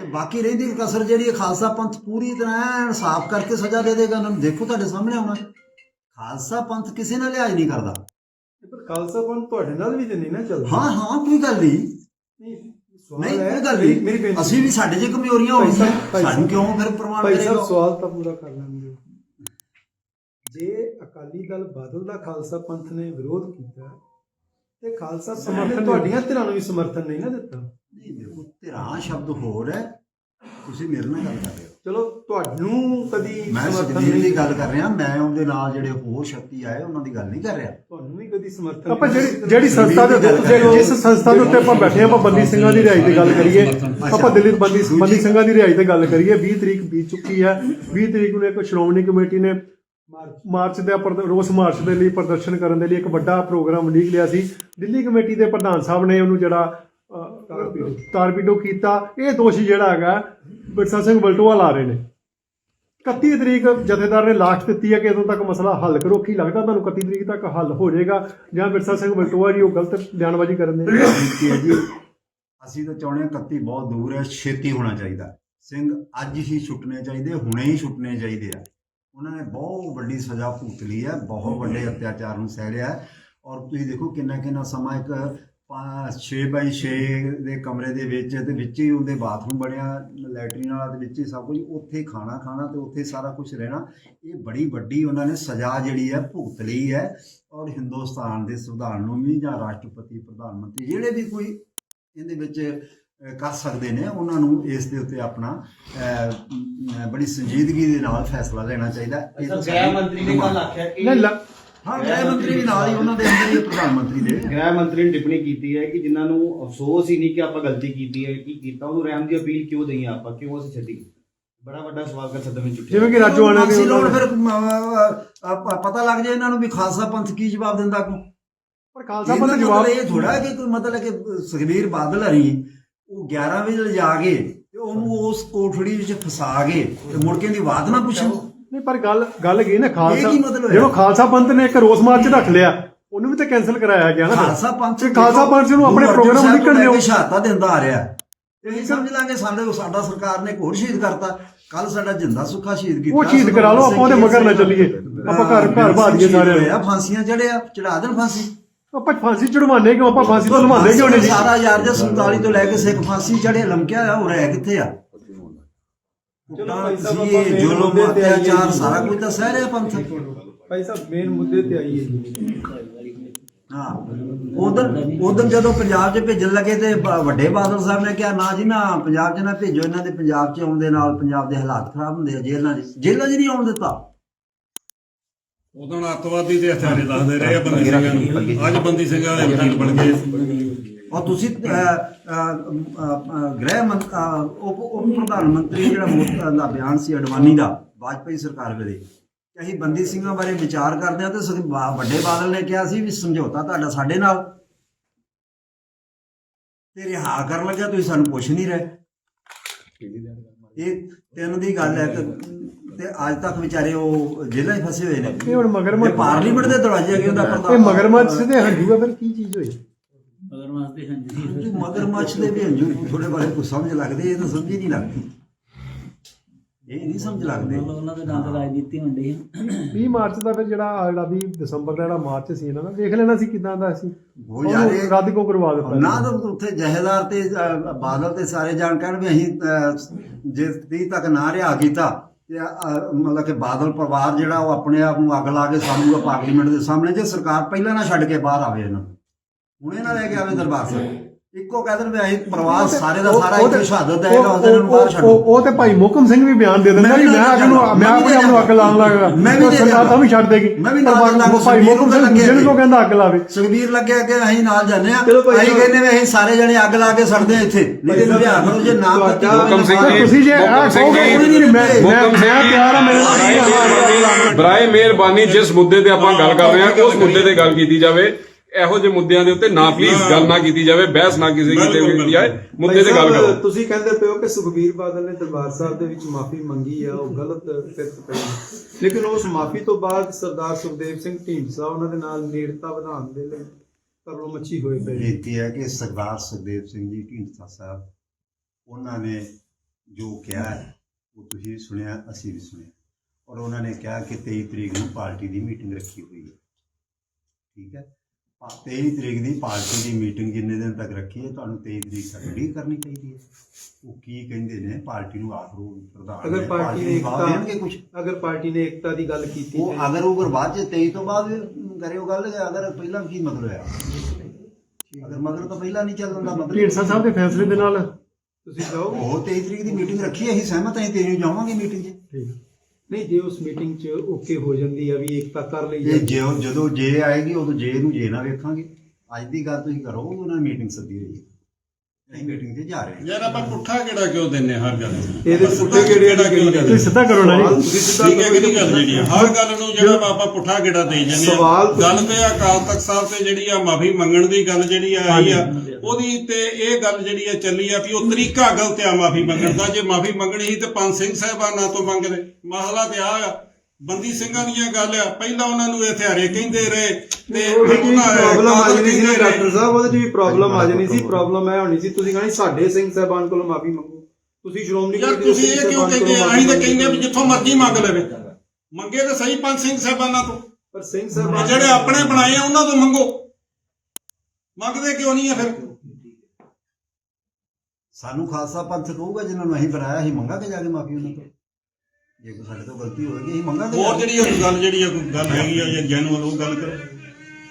ਤੇ ਬਾਕੀ ਰਹਿੰਦੀ ਕਸਰ ਜਿਹੜੀ ਹੈ, ਖਾਲਸਾ ਪੰਥ ਪੂਰੀ ਤਰ੍ਹਾਂ ਐਨ ਸਾਫ਼ ਕਰਕੇ ਸਜ਼ਾ ਦੇ ਦੇਗਾ। ਉਹਨਾਂ ਨੂੰ ਦੇਖੋ ਤੁਹਾਡੇ ਸਾਹਮਣੇ ਆਉਣਾ। ਖਾਲਸਾ ਪੰਥ ਕਿਸੇ ਨਾਲ ਲਿਹਾਜ਼ ਨਹੀਂ ਕਰਦਾ। ਖਾਲਸਾ ਪੰਥ ਤੁਹਾਡੇ ਨਾਲ ਵੀ ਤੇ ਨਹੀਂ ਨਾ ਚੱਲਦਾ ਹਾਂ ਹਾਂ ਕੋਈ ਗੱਲ ਨਹੀਂ। ਨਹੀਂ ਸਵਾਲ ਨਹੀਂ ਹੈ ਕੋਈ ਗੱਲ ਮੇਰੀ- ਨਹੀਂ। ਮੇਰੀ ਬੇਨਤੀ ਅਸੀਂ ਵੀ ਸਾਡੇ 'ਚ ਕਮਜ਼ੋਰੀਆਂ ਭਾਈ ਹੋਣਗੀਆਂ ਸਾਹਿਬ, ਭਾਈ ਸਾਨੂੰ ਸਾਹਿਬ। ਕਿਉਂ ਫਿਰ ਪ੍ਰਮਾਣ ਭਾਈ ਸਾਹਿਬ ਕਰੇਗਾ ਸਵਾਲ ਤਾਂ ਪੂਰਾ ਕਰ ਲੈਣਗੇ ਜੇ ਅਕਾਲੀ ਦਲ ਬਾਦਲ ਦਾ ਖਾਲਸਾ ਪੰਥ ਨੇ ਵਿਰੋਧ ਕੀਤਾ ਤੇ ਖਾਲਸਾ ਸਮਰਥਨ ਤੁਹਾਡੀਆਂ ਧਿਰਾਂ ਨੂੰ ਵੀ ਸਮਰਥਨ ਨਹੀਂ ਨਾ ਦਿੱਤਾ। ਨਹੀਂ ਦੇਖੋ ਧਿਰਾਂ ਸ਼ਬਦ ਹੋਰ ਹੈ। ਤੁਸੀਂ ਮੇਰੇ ਨਾਲ ਗੱਲ ਕਰ ਰਹੇ ਹੋ। ਚਲੋ ਤੁਹਾਨੂੰ ਕਦੀ ਮੈਂ ਸਮਰਥਨ ਨਹੀਂ ਦੀ ਗੱਲ ਕਰ ਰਿਹਾ ਮੈਂ ਉਹਦੇ ਨਾਲ ਜਿਹੜੇ ਹੋਰ ਸ਼ਕਤੀ ਆਏ ਉਹਨਾਂ ਦੀ ਗੱਲ ਨਹੀਂ ਕਰ ਰਿਹਾ। ਤੁਹਾਨੂੰ ਵੀ ਕਦੀ ਸਮਰਥਨ ਆਪਾਂ ਨਹੀਂ ਜਿਹੜੀ ਜਿਹੜੀ ਸੰਸਥਾ ਦੇ ਉੱਤੇ ਜਿਹੜੀ- ਜਿਸ ਸੰਸਥਾ ਦੇ ਉੱਤੇ ਆਪਾਂ ਬੈਠੇ ਹਾਂ, ਆਪਾਂ ਬੰਦੀ ਸਿੰਘਾਂ ਦੀ ਰਿਹਾਈ ਦੀ ਗੱਲ ਕਰੀਏ ਆਪਾਂ ਦਿੱਲੀ ਬੰਦੀ ਬੰਦੀ ਸਿੰਘਾਂ ਦੀ ਰਿਹਾਈ ਦੀ ਗੱਲ ਕਰੀਏ 20 ਤਰੀਕ ਬੀਤ ਚੁੱਕੀ ਹੈ। 20 ਤਰੀਕ ਨੂੰ ਇੱਕ ਸ਼੍ਰੋਮਣੀ ਕਮੇਟੀ ਨੇ ਮਾਰਚ। ਦੇ ਪ੍ਰਦ- ਰੋਸ ਮਾਰਚ ਦੇ ਲਈ ਪ੍ਰਦਰਸ਼ਨ ਕਰਨ ਦੇ ਲਈ ਇੱਕ ਵੱਡਾ ਪ੍ਰੋਗਰਾਮ ਲੀਕ ਲਿਆ ਸੀ। ਦਿੱਲੀ ਕਮੇਟੀ ਦੇ ਪ੍ਰਧਾਨ ਸਾਹਿਬ ਨੇ ਉਹਨੂੰ ਜਿਹੜਾ ਤਾਰਪੀਡੋ ਕੀਤਾ। ਇਹ ਦੋਸ਼ ਜਿਹੜਾ ਹੈਗਾ ਬਿਰਸਾ ਸਿੰਘ ਬਲਟੋਆ ਲਾ ਰਹੇ ਨੇ। 31 ਤਰੀਕ ਜਥੇਦਾਰ ਨੇ ਲਾਸਟ ਦਿੱਤੀ ਹੈ ਕਿ ਉਦੋਂ ਤੱਕ ਮਸਲਾ ਹੱਲ ਕਰੋ। ਕੀ ਲੱਗਦਾ ਤੁਹਾਨੂੰ 31 ਤਰੀਕ ਤੱਕ ਹੱਲ ਹੋ ਜਾਏਗਾ ਜਾਂ ਬਿਰਸਾ ਸਿੰਘ ਬਲਟੋਆ ਜੀ ਉਹ ਗਲਤ ਬਿਆਨਬਾਜ਼ੀ ਕਰਨ ਦੇ ਜੀ? ਅਸੀਂ ਤਾਂ ਚਾਹੁੰਦੇ ਹਾਂ 31 ਬਹੁਤ ਦੂਰ ਹੈ, ਛੇਤੀ ਹੋਣਾ ਚਾਹੀਦਾ। ਸਿੰਘ ਅੱਜ ਹੀ ਛੁੱਟਣੇ ਚਾਹੀਦੇ, ਹੁਣੇ ਹੀ ਛੁੱਟਣੇ ਚਾਹੀਦੇ ਆ। ਉਹਨਾਂ ਨੇ ਬਹੁਤ ਵੱਡੀ ਸਜ਼ਾ ਭੁਗਤ ਲਈ ਹੈ, ਬਹੁਤ ਵੱਡੇ ਅਤਿਆਚਾਰ ਨੂੰ ਸਹਿ ਲਿਆ ਔਰ ਤੁਸੀਂ ਦੇਖੋ ਕਿੰਨਾ ਕਿੰਨਾ ਸਮਾਂ ਇੱਕ 6 ਬਾਈ 6 ਦੇ ਕਮਰੇ ਦੇ ਵਿੱਚ ਤੇ ਵਿੱਚ ਹੀ ਉਹਦੇ ਬਾਥਰੂਮ ਬਣਿਆ ਲੈਟਰੀਨ ਵਾਲਾ ਤੇ ਵਿੱਚ ਹੀ ਸਭ ਕੁਝ ਉੱਥੇ ਖਾਣਾ ਖਾਣਾ ਤੇ ਉੱਥੇ ਸਾਰਾ ਕੁਝ ਰਹਿਣਾ। ਇਹ ਬੜੀ ਵੱਡੀ ਉਹਨਾਂ ਨੇ ਸਜ਼ਾ ਜਿਹੜੀ ਹੈ ਭੁਗਤ ਲਈ ਹੈ ਔਰ ਹਿੰਦੁਸਤਾਨ ਦੇ ਸੰਵਿਧਾਨ ਨੂੰ ਵੀ ਜਾਂ ਰਾਸ਼ਟਰਪਤੀ ਪ੍ਰਧਾਨ ਮੰਤਰੀ ਜਿਹੜੇ ਵੀ ਕੋਈ ਇਹਦੇ ਵਿੱਚ ਕਰ ਸਕਦੇ ਨੇ ਉਹਨਾਂ ਨੂੰ ਇਸ ਦੇ ਉੱਤੇ ਆਪਣਾ ਬੜੀ ਸੰਜੀਦਗੀ ਦੇ ਨਾਲ ਫੈਸਲਾ ਲੈਣਾ ਚਾਹੀਦਾ। ਇਹ ਤਾਂ ਮੰਤਰੀ ਨੇ ਕੱਲ ਆਖਿਆ ਕਿ ਹਾਂ ਗ੍ਰਹਿ ਮੰਤਰੀ ਵੀ ਨਾਲ ਹੀ ਉਹਨਾਂ ਦੇ ਅੰਦਰ ਹੀ ਹੈ ਪ੍ਰਧਾਨ ਮੰਤਰੀ ਦੇ। ਗ੍ਰਹਿ ਮੰਤਰੀ ਨੇ ਟਿੱਪਣੀ ਕੀਤੀ ਹੈ ਕਿ ਜਿਨ੍ਹਾਂ ਨੂੰ ਅਫਸੋਸ ਹੀ ਨਹੀਂ ਕਿ ਆਪਾਂ ਗਲਤੀ ਕੀਤੀ ਹੈ ਕੀ ਕੀਤਾ ਉਹਨੂੰ ਰਹਿਮ ਦੀ ਅਪੀਲ ਕਿਉਂ ਦਈ ਆਪਾਂ ਕਿਉਂ ਅਸੀਂ ਛੱਡੀ? ਬੜਾ ਵੱਡਾ ਸਵਾਲ ਕਰ ਸਦਨ ਵਿੱਚ ਉੱਠਿਆ ਜਿਵੇਂ ਕਿ ਰਾਜੂ ਆਣਾ ਮਾਨਸੀ ਦੇ ਲੋੜ ਫਿਰ ਪਤਾ ਲੱਗ ਜਾਏ ਇਹਨਾਂ ਨੂੰ ਵੀ ਖਾਲਸਾ ਪੰਥ ਕੀ ਜਵਾਬ ਦਿੰਦਾ ਕੋ ਪਰ ਖਾਲਸਾ ਪੰਥ ਜਵਾਬ ਇਹ ਥੋੜਾ ਕਿ ਕੋਈ ਮਤਲਬ ਕਿ ਸੁਖਬੀਰ ਬਾਦਲ ਹਰੀ ਉਹ 11 ਵਜੇ ਲਿਜਾ ਕੇ ਤੇ ਉਹਨੂੰ ਉਸ ਕੋਠੜੀ ਵਿੱਚ ਫਸਾ ਕੇ ਤੇ ਮੁੜ ਕੇ ਦੀ ਬਾਤ ਨਾ ਪੁੱਛਣ। ਨਹੀਂ ਪਰ ਗੱਲ ਗੱਲ ਕੀ ਨਾ ਖਾਲਸਾ ਇਹ ਕੀ ਮਤਲਬ ਹੈ? ਜਦੋਂ ਖਾਲਸਾ ਪੰਥ ਨੇ ਇੱਕ ਰੋਸ ਮਾਰਚ ਰੱਖ ਲਿਆ ਉਹਨੂੰ ਵੀ ਤਾਂ ਕੈਨਸਲ ਕਰਾਇਆ ਗਿਆ ਨਾ ਫਿਰ। ਖਾਲਸਾ ਪੰਥ ਤੇ ਖਾਲਸਾ ਪੰਥ ਨੂੰ ਆਪਣੇ ਪ੍ਰੋਗਰਾਮ ਲਿਖਣ ਦਿਓ ਸ਼ਹਾਦਤਾਂ ਦਿੰਦਾ ਆ ਰਿਹਾ ਤੇ ਅਸੀਂ ਸਮਝ ਲਾਂਗੇ ਸਾਡੇ ਕੋਲ ਸਾਡਾ ਸਰਕਾਰ ਨੇ ਇੱਕ ਹੋਰ ਸ਼ਹੀਦ ਕਰਤਾ ਕੱਲ ਸਾਡਾ ਜਿੰਦਾ ਸੁੱਖਾ ਸ਼ਹੀਦ ਕੀਤਾ ਉਹ ਸ਼ਹੀਦ ਕਰਾ ਲਓ, ਆਪਾਂ ਉਹਦੇ ਮਗਰ ਨਾ ਚੱਲੀਏ। ਆਪਾਂ ਘਰ- ਘਰ ਬਾਹਰ ਦੀਏ ਸਾਰਿਆਂ ਨੂੰ। ਆ ਫਾਂਸੀਆਂ ਚੜਿਆ ਚੜਾ ਦੇਣ ਫਾਂਸੀ ਆਪਾਂ ਫਾਂਸੀ ਚੜਵਾਉਂਦੇ ਕਿਉਂ ਆਪਾਂ ਫਾਂਸੀ ਤੋਂ ਲਵਾਉਂਦੇ ਕਿਉਂ ਨਹੀਂ ਜੀ ਸਾਰਾ ਯਾਰ ਜੇ 47 ਤੋਂ ਲੈ ਕੇ ਸਿੱਖ ਫਾਂਸੀ ਚੜੇ ਲਮਕਿਆ ਆ ਹੋਰ ਹੈ ਕਿੱਥੇ ਆ ਚਲੋ ਭਾਈ ਸਾਹਿਬ, ਜੀ ਆਪਾਂ main ਜ਼ੁਲਮ ਮੁੱਦੇ ਤੇ ਆਈਏ ਅਤਿਆਚਾਰ ਜੀ। ਸਾਰਾ ਕੁਝ ਤਾਂ ਸਹਿ ਰਿਹਾ ਪੰਥ। ਭਾਈ ਸਾਹਿਬ ਮੇਨ ਮੁੱਦੇ ਤੇ ਆਈਏ ਜੀ। ਹਾਂ ਉਧਰ ਉਧਰ ਜਦੋਂ ਪੰਜਾਬ 'ਚ ਭੇਜਣ ਲੱਗੇ ਤੇ ਬ- ਵੱਡੇ ਬਾਦਲ ਸਾਹਿਬ ਨੇ ਕਿਹਾ ਨਾ ਜੀ ਨਾ ਪੰਜਾਬ 'ਚ ਨਾ ਭੇਜੋ ਇਹਨਾਂ ਦੇ ਪੰਜਾਬ 'ਚ ਆਉਣ ਦੇ ਨਾਲ ਪੰਜਾਬ ਦੇ ਹਾਲਾਤ ਖਰਾਬ ਹੁੰਦੇ ਆ ਜੇਲ੍ਹਾਂ 'ਚ। ਜੇਲ੍ਹਾਂ 'ਚ ਨਹੀਂ ਆਉਣ ਦਿੱਤਾ। ਉਦੋਂ ਅੱਤਵਾਦੀ ਦੇ ਹਥਿਆਰੇ ਦੱਸਦੇ ਰਹੇ ਆ ਬੰਦੀ ਸਿੰਘਾਂ ਨੂੰ ਅੱਜ ਬੰਦੀ ਸਿੰਘਾਂ ਦੇ ਵਕੀਲ ਬਣ ਗਏ। ਔਰ ਤੁਸੀਂ ਗ੍ਰਹਿ ਉਪ ਪ੍ਰਧਾਨ ਮੰਤਰੀ ਜਿਹੜਾ ਦਾ ਬਿਆਨ ਸੀ ਅਡਵਾਨੀ ਦਾ ਵਾਜਪਾਈ ਸਰਕਾਰ ਵੇਲੇ। ਕਿ ਅਸੀਂ ਬੰਦੀ ਸਿੰਘਾਂ ਬਾਰੇ ਵਿਚਾਰ ਕਰਦੇ ਹਾਂ ਤੇ ਵੱਡੇ ਬਾਦਲ ਨੇ ਕਿਹਾ ਸੀ ਵੀ ਸਮਝੌਤਾ ਤੁਹਾਡਾ ਸਾਡੇ ਨਾਲ। ਤੇ ਰਿਹਾ ਕਰਨ ਲੱਗਿਆ ਤੁਸੀਂ ਸਾਨੂੰ ਪੁੱਛ ਨਹੀਂ ਰਹੇ। ਇਹ ਤਿੰਨ ਦੀ ਗੱਲ ਹੈ ਤੇ ਅੱਜ ਤੱਕ ਵਿਚਾਰੇ ਉਹ ਜੇਲ੍ਹਾਂ 'ਚ ਫਸੇ ਹੋਏ ਨੇ। ਇਹ ਹੁਣ ਮਗਰਮੱਛ ਪਾਰਲੀਮੈਂਟ ਦੇ ਦਰਵਾਜ਼ੇ ਅੱਗੇ ਉਹਦਾ ਇਹ ਮਗਰਮੱਛ ਤੇ ਹੰਝੂ ਆ ਫਿਰ ਕੀ ਚੀਜ਼ ਹੋਈ? ਹੰਝੂ ਮਗਰਮੱਛ ਦੇ ਵੀ ਹੰਝੂ ਥੋੜੇ ਬਾਰੇ ਕੁਝ ਸਮਝ ਲੱਗਦੇ? ਇਹ ਤਾਂ ਸਮਝ ਹੀ ਨਹੀਂ ਲੱਗਦੀ। ਇਹ ਨਹੀਂ ਸਮਝ ਲੱਗਦੇ। ਉਹਨਾਂ ਦੇ ਨਾਲ ਰਾਜਨੀਤੀ ਹੁੰਦੀ ਹੈ 20 ਮਾਰਚ ਦਾ ਫਿਰ ਜਿਹੜਾ ਜਿਹੜਾ 20 ਦਸੰਬਰ ਦਾ ਜਿਹੜਾ ਮਾਰਚ ਸੀ ਇਹਨਾਂ ਦਾ ਵੇਖ ਲੈਣਾ ਸੀ ਕਿਦਾਂ ਦਾ ਸੀ। ਉਹ ਯਾਰ ਰੱਦ ਕਿਉਂ ਕਰਵਾ ਦਿੱਤਾ? ਨਾ ਤਾਂ ਉੱਥੇ ਜਹੇਦਾਰ ਤੇ ਬਾਦਲ ਤੇ ਸਾਰੇ ਜਾਣ ਕਹਿਣ ਵੀ ਅਸੀਂ ਜੇ 30 ਤੱਕ ਨਾ ਰਿਹਾ ਕੀਤਾ ਤੇ ਮਤਲਬ ਕਿ ਬਾਦਲ ਪਰਿਵਾਰ ਜਿਹੜਾ ਉਹ ਆਪਣੇ ਆਪ ਨੂੰ ਅੱਗ ਲਾ ਕੇ ਸਾਂਭੂਗਾ ਪਾਰਲੀਮੈਂਟ ਦੇ ਸਾਹਮਣੇ ਜੇ ਸਰਕਾਰ ਪਹਿਲਾਂ ਨਾ ਛੱਡ ਕੇ ਬਾਹਰ ਆਵੇ ਇਹਨਾਂ ਨੂੰ। ਹੁਣੇ ਨਾ ਲੈ ਕੇ ਆਵੇ ਦਰਬਾਰ ਸਾਹਿਬ। ਇੱਕੋ ਕਹਿ ਦੇਣ ਵੀ ਅਸੀਂ ਪਰਿਵਾਰ ਸਾਰੇ ਦਾ ਸਾਰਾ ਇੱਥੇ ਸ਼ਹਾਦਤ ਦੇਗਾ ਉਸ ਦਿਨ ਨੂੰ ਬਾਹਰ ਛੱਡੋ। ਉਹ ਤੇ ਭਾਈ ਮੁਕਮ ਸਿੰਘ ਵੀ ਬਿਆਨ ਦੇ ਦਿੰਦਾ ਵੀ ਮੈਂ ਅੱਗ ਨੂੰ ਜਾਣਾ। ਮੈਂ ਆਪ ਨੂੰ ਅੱਗ ਲਾਉਣ ਲੱਗਾ। ਮੈਂ ਵੀ ਦੇ ਸਰਕਾਰ ਤਾਂ ਵੀ ਛੱਡ ਦੇਗੀ। ਮੈਂ ਵੀ ਨਾਲ ਜਾਣਾ, ਭਾਈ ਮੁਕਮ ਸਿੰਘ ਲੱਗੇ ਜਿਹਨੂੰ ਕੋ। ਕਹਿੰਦਾ ਅੱਗ ਲਾਵੇ? ਸੁਖਬੀਰ ਲੱਗਿਆ ਕਿ ਅਸੀਂ ਨਾਲ ਜਾਂਦੇ ਆ ਅਸੀਂ। ਕਹਿੰਦੇ ਵੀ ਅਸੀਂ ਸਾਰੇ ਜਣੇ ਅੱਗ ਲਾ ਕੇ ਸੜਦੇ ਆ ਇੱਥੇ। ਨਹੀਂ ਤੇ ਲੁਧਿਆਣਾ ਕਰੋ ਜੇ ਨਾ ਤੁਹਾਡਾ- ਦਿੱਤੀ ਹੁਕਮ ਸਿੰਘ ਜੀ ਤੁਸੀਂ ਜੇ ਸਿੰਘ ਕਹੋਗੇ ਮੈਂ ਮੈਂ ਪਿਆਰ ਆ ਮੇਰੇ ਨਾਲ ਬਰਾਏ ਮਿਹਰਬਾਨੀ ਜਿਸ ਮੁੱਦੇ ਤੇ ਆਪਾਂ ਗੱਲ ਕਰ ਰਹੇ ਹਾਂ ਉਸ ਮੁੱਦੇ ਤੇ ਗੱਲ ਕੀਤੀ ਜਾਵੇ। ਇਹੋ ਜਿਹੇ ਮੁੱਦਿਆਂ ਦੇ ਉੱਤੇ ਨਾ ਪਲੀਜ਼ ਗੱਲ ਨਾ ਕੀਤੀ ਜਾਵੇ ਬਹਿਸ ਨਾ ਕਿਸੇ ਕੀਤੇ ਕੀਤੀ ਜਾਏ ਮੁੱਦੇ ਤੇ ਗੱਲ ਕਰੋ। ਤੁਸੀਂ ਕਹਿੰਦੇ ਪਿਓ ਕਿ ਸੁਖਬੀਰ ਬਾਦਲ ਨੇ ਦਰਬਾਰ ਸਾਹਿਬ ਦੇ ਵਿੱਚ ਮਾਫੀ ਮੰਗੀ ਆ ਉਹ ਗਲਤ ਫਿਰਤ ਪਈ ਲੇਕਿਨ ਉਸ ਮਾਫੀ ਤੋਂ ਬਾਅਦ ਸਰਦਾਰ ਸੁਖਦੇਵ ਸਿੰਘ ਢੀਂਡਸਾ ਉਹਨਾਂ ਦੇ ਨਾਲ ਨੇੜਤਾ ਵਧਾਉਣ ਦੇ ਲਈ ਤਰਲੋ ਮੱਛੀ ਹੋਏ ਪਏ। ਬੇਨਤੀ ਹੈ ਕਿ ਸਰਦਾਰ ਸੁਖਦੇਵ ਸਿੰਘ ਜੀ ਢੀਂਡਸਾ ਸਾਹਿਬ ਉਹਨਾਂ ਨੇ ਜੋ ਕਿਹਾ ਹੈ, ਉਹ ਤੁਸੀਂ ਵੀ ਸੁਣਿਆ ਅਸੀਂ ਵੀ ਸੁਣਿਆ। ਔਰ ਉਹਨਾਂ ਨੇ ਕਿਹਾ ਕਿ 23 ਤਰੀਕ ਨੂੰ ਪਾਰਟੀ ਦੀ ਮੀਟਿੰਗ ਰੱਖੀ ਹੋਈ ਹੈ। ਠੀਕ ਹੈ? 23 ਤਰੀਕ ਦੀ ਪਾਰਟੀ ਦੀ ਮੀਟਿੰਗ ਜਿੰਨੇ ਦਿਨ ਤੱਕ ਰੱਖੀ ਹੈ ਤੁਹਾਨੂੰ 23 ਤਰੀਕ ਤੱਕ ਡੀਲ ਕਰਨੀ ਚਾਹੀਦੀ ਹੈ। ਉਹ ਕੀ ਕਹਿੰਦੇ ਨੇ ਪਾਰਟੀ ਨੂੰ ਆਖਰੋ ਪ੍ਰਧਾਨ ਅਗਰ ਪਾਰਟੀ ਨੇ ਏਕਤਾ ਦੇਣਗੇ ਕੁਝ ਅਗਰ ਪਾਰਟੀ ਨੇ ਏਕਤਾ ਦੀ ਗੱਲ ਕੀਤੀ ਉਹ ਅਗਰ ਉਹ ਬਾਅਦ ਚ 23 ਤੋਂ ਬਾਅਦ ਕਰਿਓ ਗੱਲ ਅਗਰ ਪਹਿਲਾਂ ਕੀ ਮਤਲਬ ਹੈ? ਅਗਰ ਮਗਰ ਤਾਂ ਪਹਿਲਾਂ ਨਹੀਂ ਚੱਲਣ ਦਾ ਮਤਲਬ ਢੀਂਡਸਾ ਸਾਹਿਬ ਦੇ ਫੈਸਲੇ ਦੇ ਨਾਲ। ਤੁਸੀਂ ਜਾਓਗੇ ਉਹ 23 ਤਰੀਕ ਦੀ ਮੀਟਿੰਗ ਰੱਖੀ ਹੈ, ਅਸੀਂ ਸਹਿਮਤ ਹਾਂ 23 ਨੂੰ ਜਾਵਾਂਗੇ ਮੀਟਿੰਗ 'ਚ। ਠੀਕ ਨਹੀਂ ਜੇ ਉਸ ਮੀਟਿੰਗ 'ਚ ਓਕੇ ਹੋ ਜਾਂਦੀ ਆ ਵੀ ਏਕਤਾ ਕਰ ਲਈ ਜਾਂਦੀ ਜੇ ਜਦੋਂ ਜੇ ਆਏਗੀ ਉਦੋਂ ਜੇ ਨੂੰ ਜੇ ਨਾ ਵੇਖਾਂਗੇ। ਅੱਜ ਦੀ ਗੱਲ ਤੁਸੀਂ ਕਰੋ ਉਹਨਾਂ ਮੀਟਿੰਗ ਸੱਦੀ ਹੋਈ ਹੈ। ਅਸੀਂ ਮੀਟਿੰਗ ਤੇ ਜਾ ਰਹੇ ਹਾਂ। ਯਾਰ ਆਪਾਂ ਪੁੱਠਾ ਕਿਹੜਾ ਕਿਉਂ ਦਿੰਨੇ ਹਰ ਗੱਲ ਨੂੰ? ਇਹਦੇ ਪੁੱਠੇ ਕਿਹੜੇ ਕਿਹੜਾ ਕਿਉਂ ਤੁਸੀਂ ਸਿੱਧਾ ਕਰੋ ਨਾ ਜੀ। ਤੁਸੀਂ ਸਿੱਧਾ ਠੀਕ ਹੈ ਕਰੋ, ਕਿਹੜੀ ਗੱਲ ਜਿਹੜੀ ਆ ਹਰ ਗੱਲ ਨੂੰ ਜਿਹੜਾ ਵਾ ਆਪਾਂ ਪੁੱਠਾ ਕਿਹੜਾ ਦੇਈ ਜਾਂਦੇ ਆ ਸਵਾਲ ਤੁਸੀਂ- ਗੱਲ ਤੇ ਅਕਾਲ ਤਖਤ ਸਾਹਿਬ ਤੇ ਜਿਹੜੀ ਆ ਮਾਫੀ ਮੰਗਣ ਦੀ ਗੱਲ ਜਿਹੜੀ ਆ ਆਈ ਆ ਉਹਦੀ ਤੇ ਇਹ ਗੱਲ ਜਿਹੜੀ ਆ ਚੱਲੀ ਆ ਵੀ ਉਹ ਤਰੀਕਾ ਗਲਤ ਆ ਮਾਫੀ ਮੰਗਣ ਦਾ। ਜੇ ਮਾਫੀ ਮੰਗਣੀ ਸੀ ਤੇ ਪੰਜ ਸਿੰਘ ਸਾਹਿਬਾਨਾਂ ਤੋਂ ਮੰਗਦੇ ਮਸਲਾ ਤੇ ਆ ਆ। ਬੰਦੀ ਸਿੰਘਾਂ ਦੀਆਂ ਗੱਲ ਆ। ਪਹਿਲਾਂ ਉਹਨਾਂ ਨੂੰ ਹਥਿਆਰੇ ਕਹਿੰਦੇ ਰਹੇ ਤੇ ਪ੍ਰੋਬਲਮ ਆ ਜਾਣੀ ਸੀ ਕਹਿੰਦੇ। ਡਾਕਟਰ ਸਾਹਿਬ ਉਹਦੇ ਵੀ ਪ੍ਰੋਬਲਮ ਆ ਜਾਣੀ ਸੀ ਪ੍ਰੋਬਲਮ ਇਹ ਹੋਣੀ ਸੀ। ਤੁਸੀਂ ਕਹਣੀ ਸਾਡੇ ਸਿੰਘ ਸਾਹਿਬਾਨ ਕੋਲੋਂ ਮਾਫੀ ਮੰਗੋ। ਤੁਸੀਂ ਸ਼੍ਰੋਮਣੀ ਕਮੇਟੀ ਦੇ ਤੁਸੀਂ ਇਹ ਕਿਉਂ ਕਹਿੰਦੇ ਕੋਲੋਂ ਆ? ਅਸੀਂ ਤਾਂ ਕਹਿੰਦੇ ਵੀ ਜਿੱਥੋਂ ਮਰਜ਼ੀ ਮੰਗ ਲਵੇ। ਮੰਗੇ ਤਾਂ ਸਹੀ ਪੰਜ ਸਿੰਘ ਸਾਹਿਬਾਨਾਂ ਤੋਂ। ਪਰ ਸਿੰਘ ਸਾਹਿਬਾਨ ਜਿਹੜੇ ਆਪਣੇ ਬਣਾਏ ਆ ਉਹਨਾਂ ਤੋਂ ਮੰਗੋ। ਮੰਗਦੇ ਕਿਉਂ ਨਹੀਂ ਆ ਫਿਰ? ਸਾਨੂੰ ਖਾਲਸਾ ਪੰਥ ਕਹੂਗਾ ਜਿਨ੍ਹਾਂ ਨੂੰ ਅਸੀਂ ਬਣਾਇਆ ਅਸੀਂ ਮੰਗਾਂਗੇ ਜਾ ਕੇ ਮਾਫੀ ਉਹਨਾਂ ਤੋਂ। ਜੇ ਕੋਈ ਸਾਡੇ ਤੋਂ ਗਲਤੀ ਹੋਏਗੀ ਅਸੀਂ ਮੰਗਾਂਗੇ ਹੋਰ। ਜਿਹੜੀ ਉਹ ਗੱਲ ਜਿਹੜੀ ਆ ਕੋਈ ਗੱਲ ਹੈਗੀ ਆ ਜਾਂ ਜੈਨੂਅਲ ਉਹ ਗੱਲ ਕਰੋ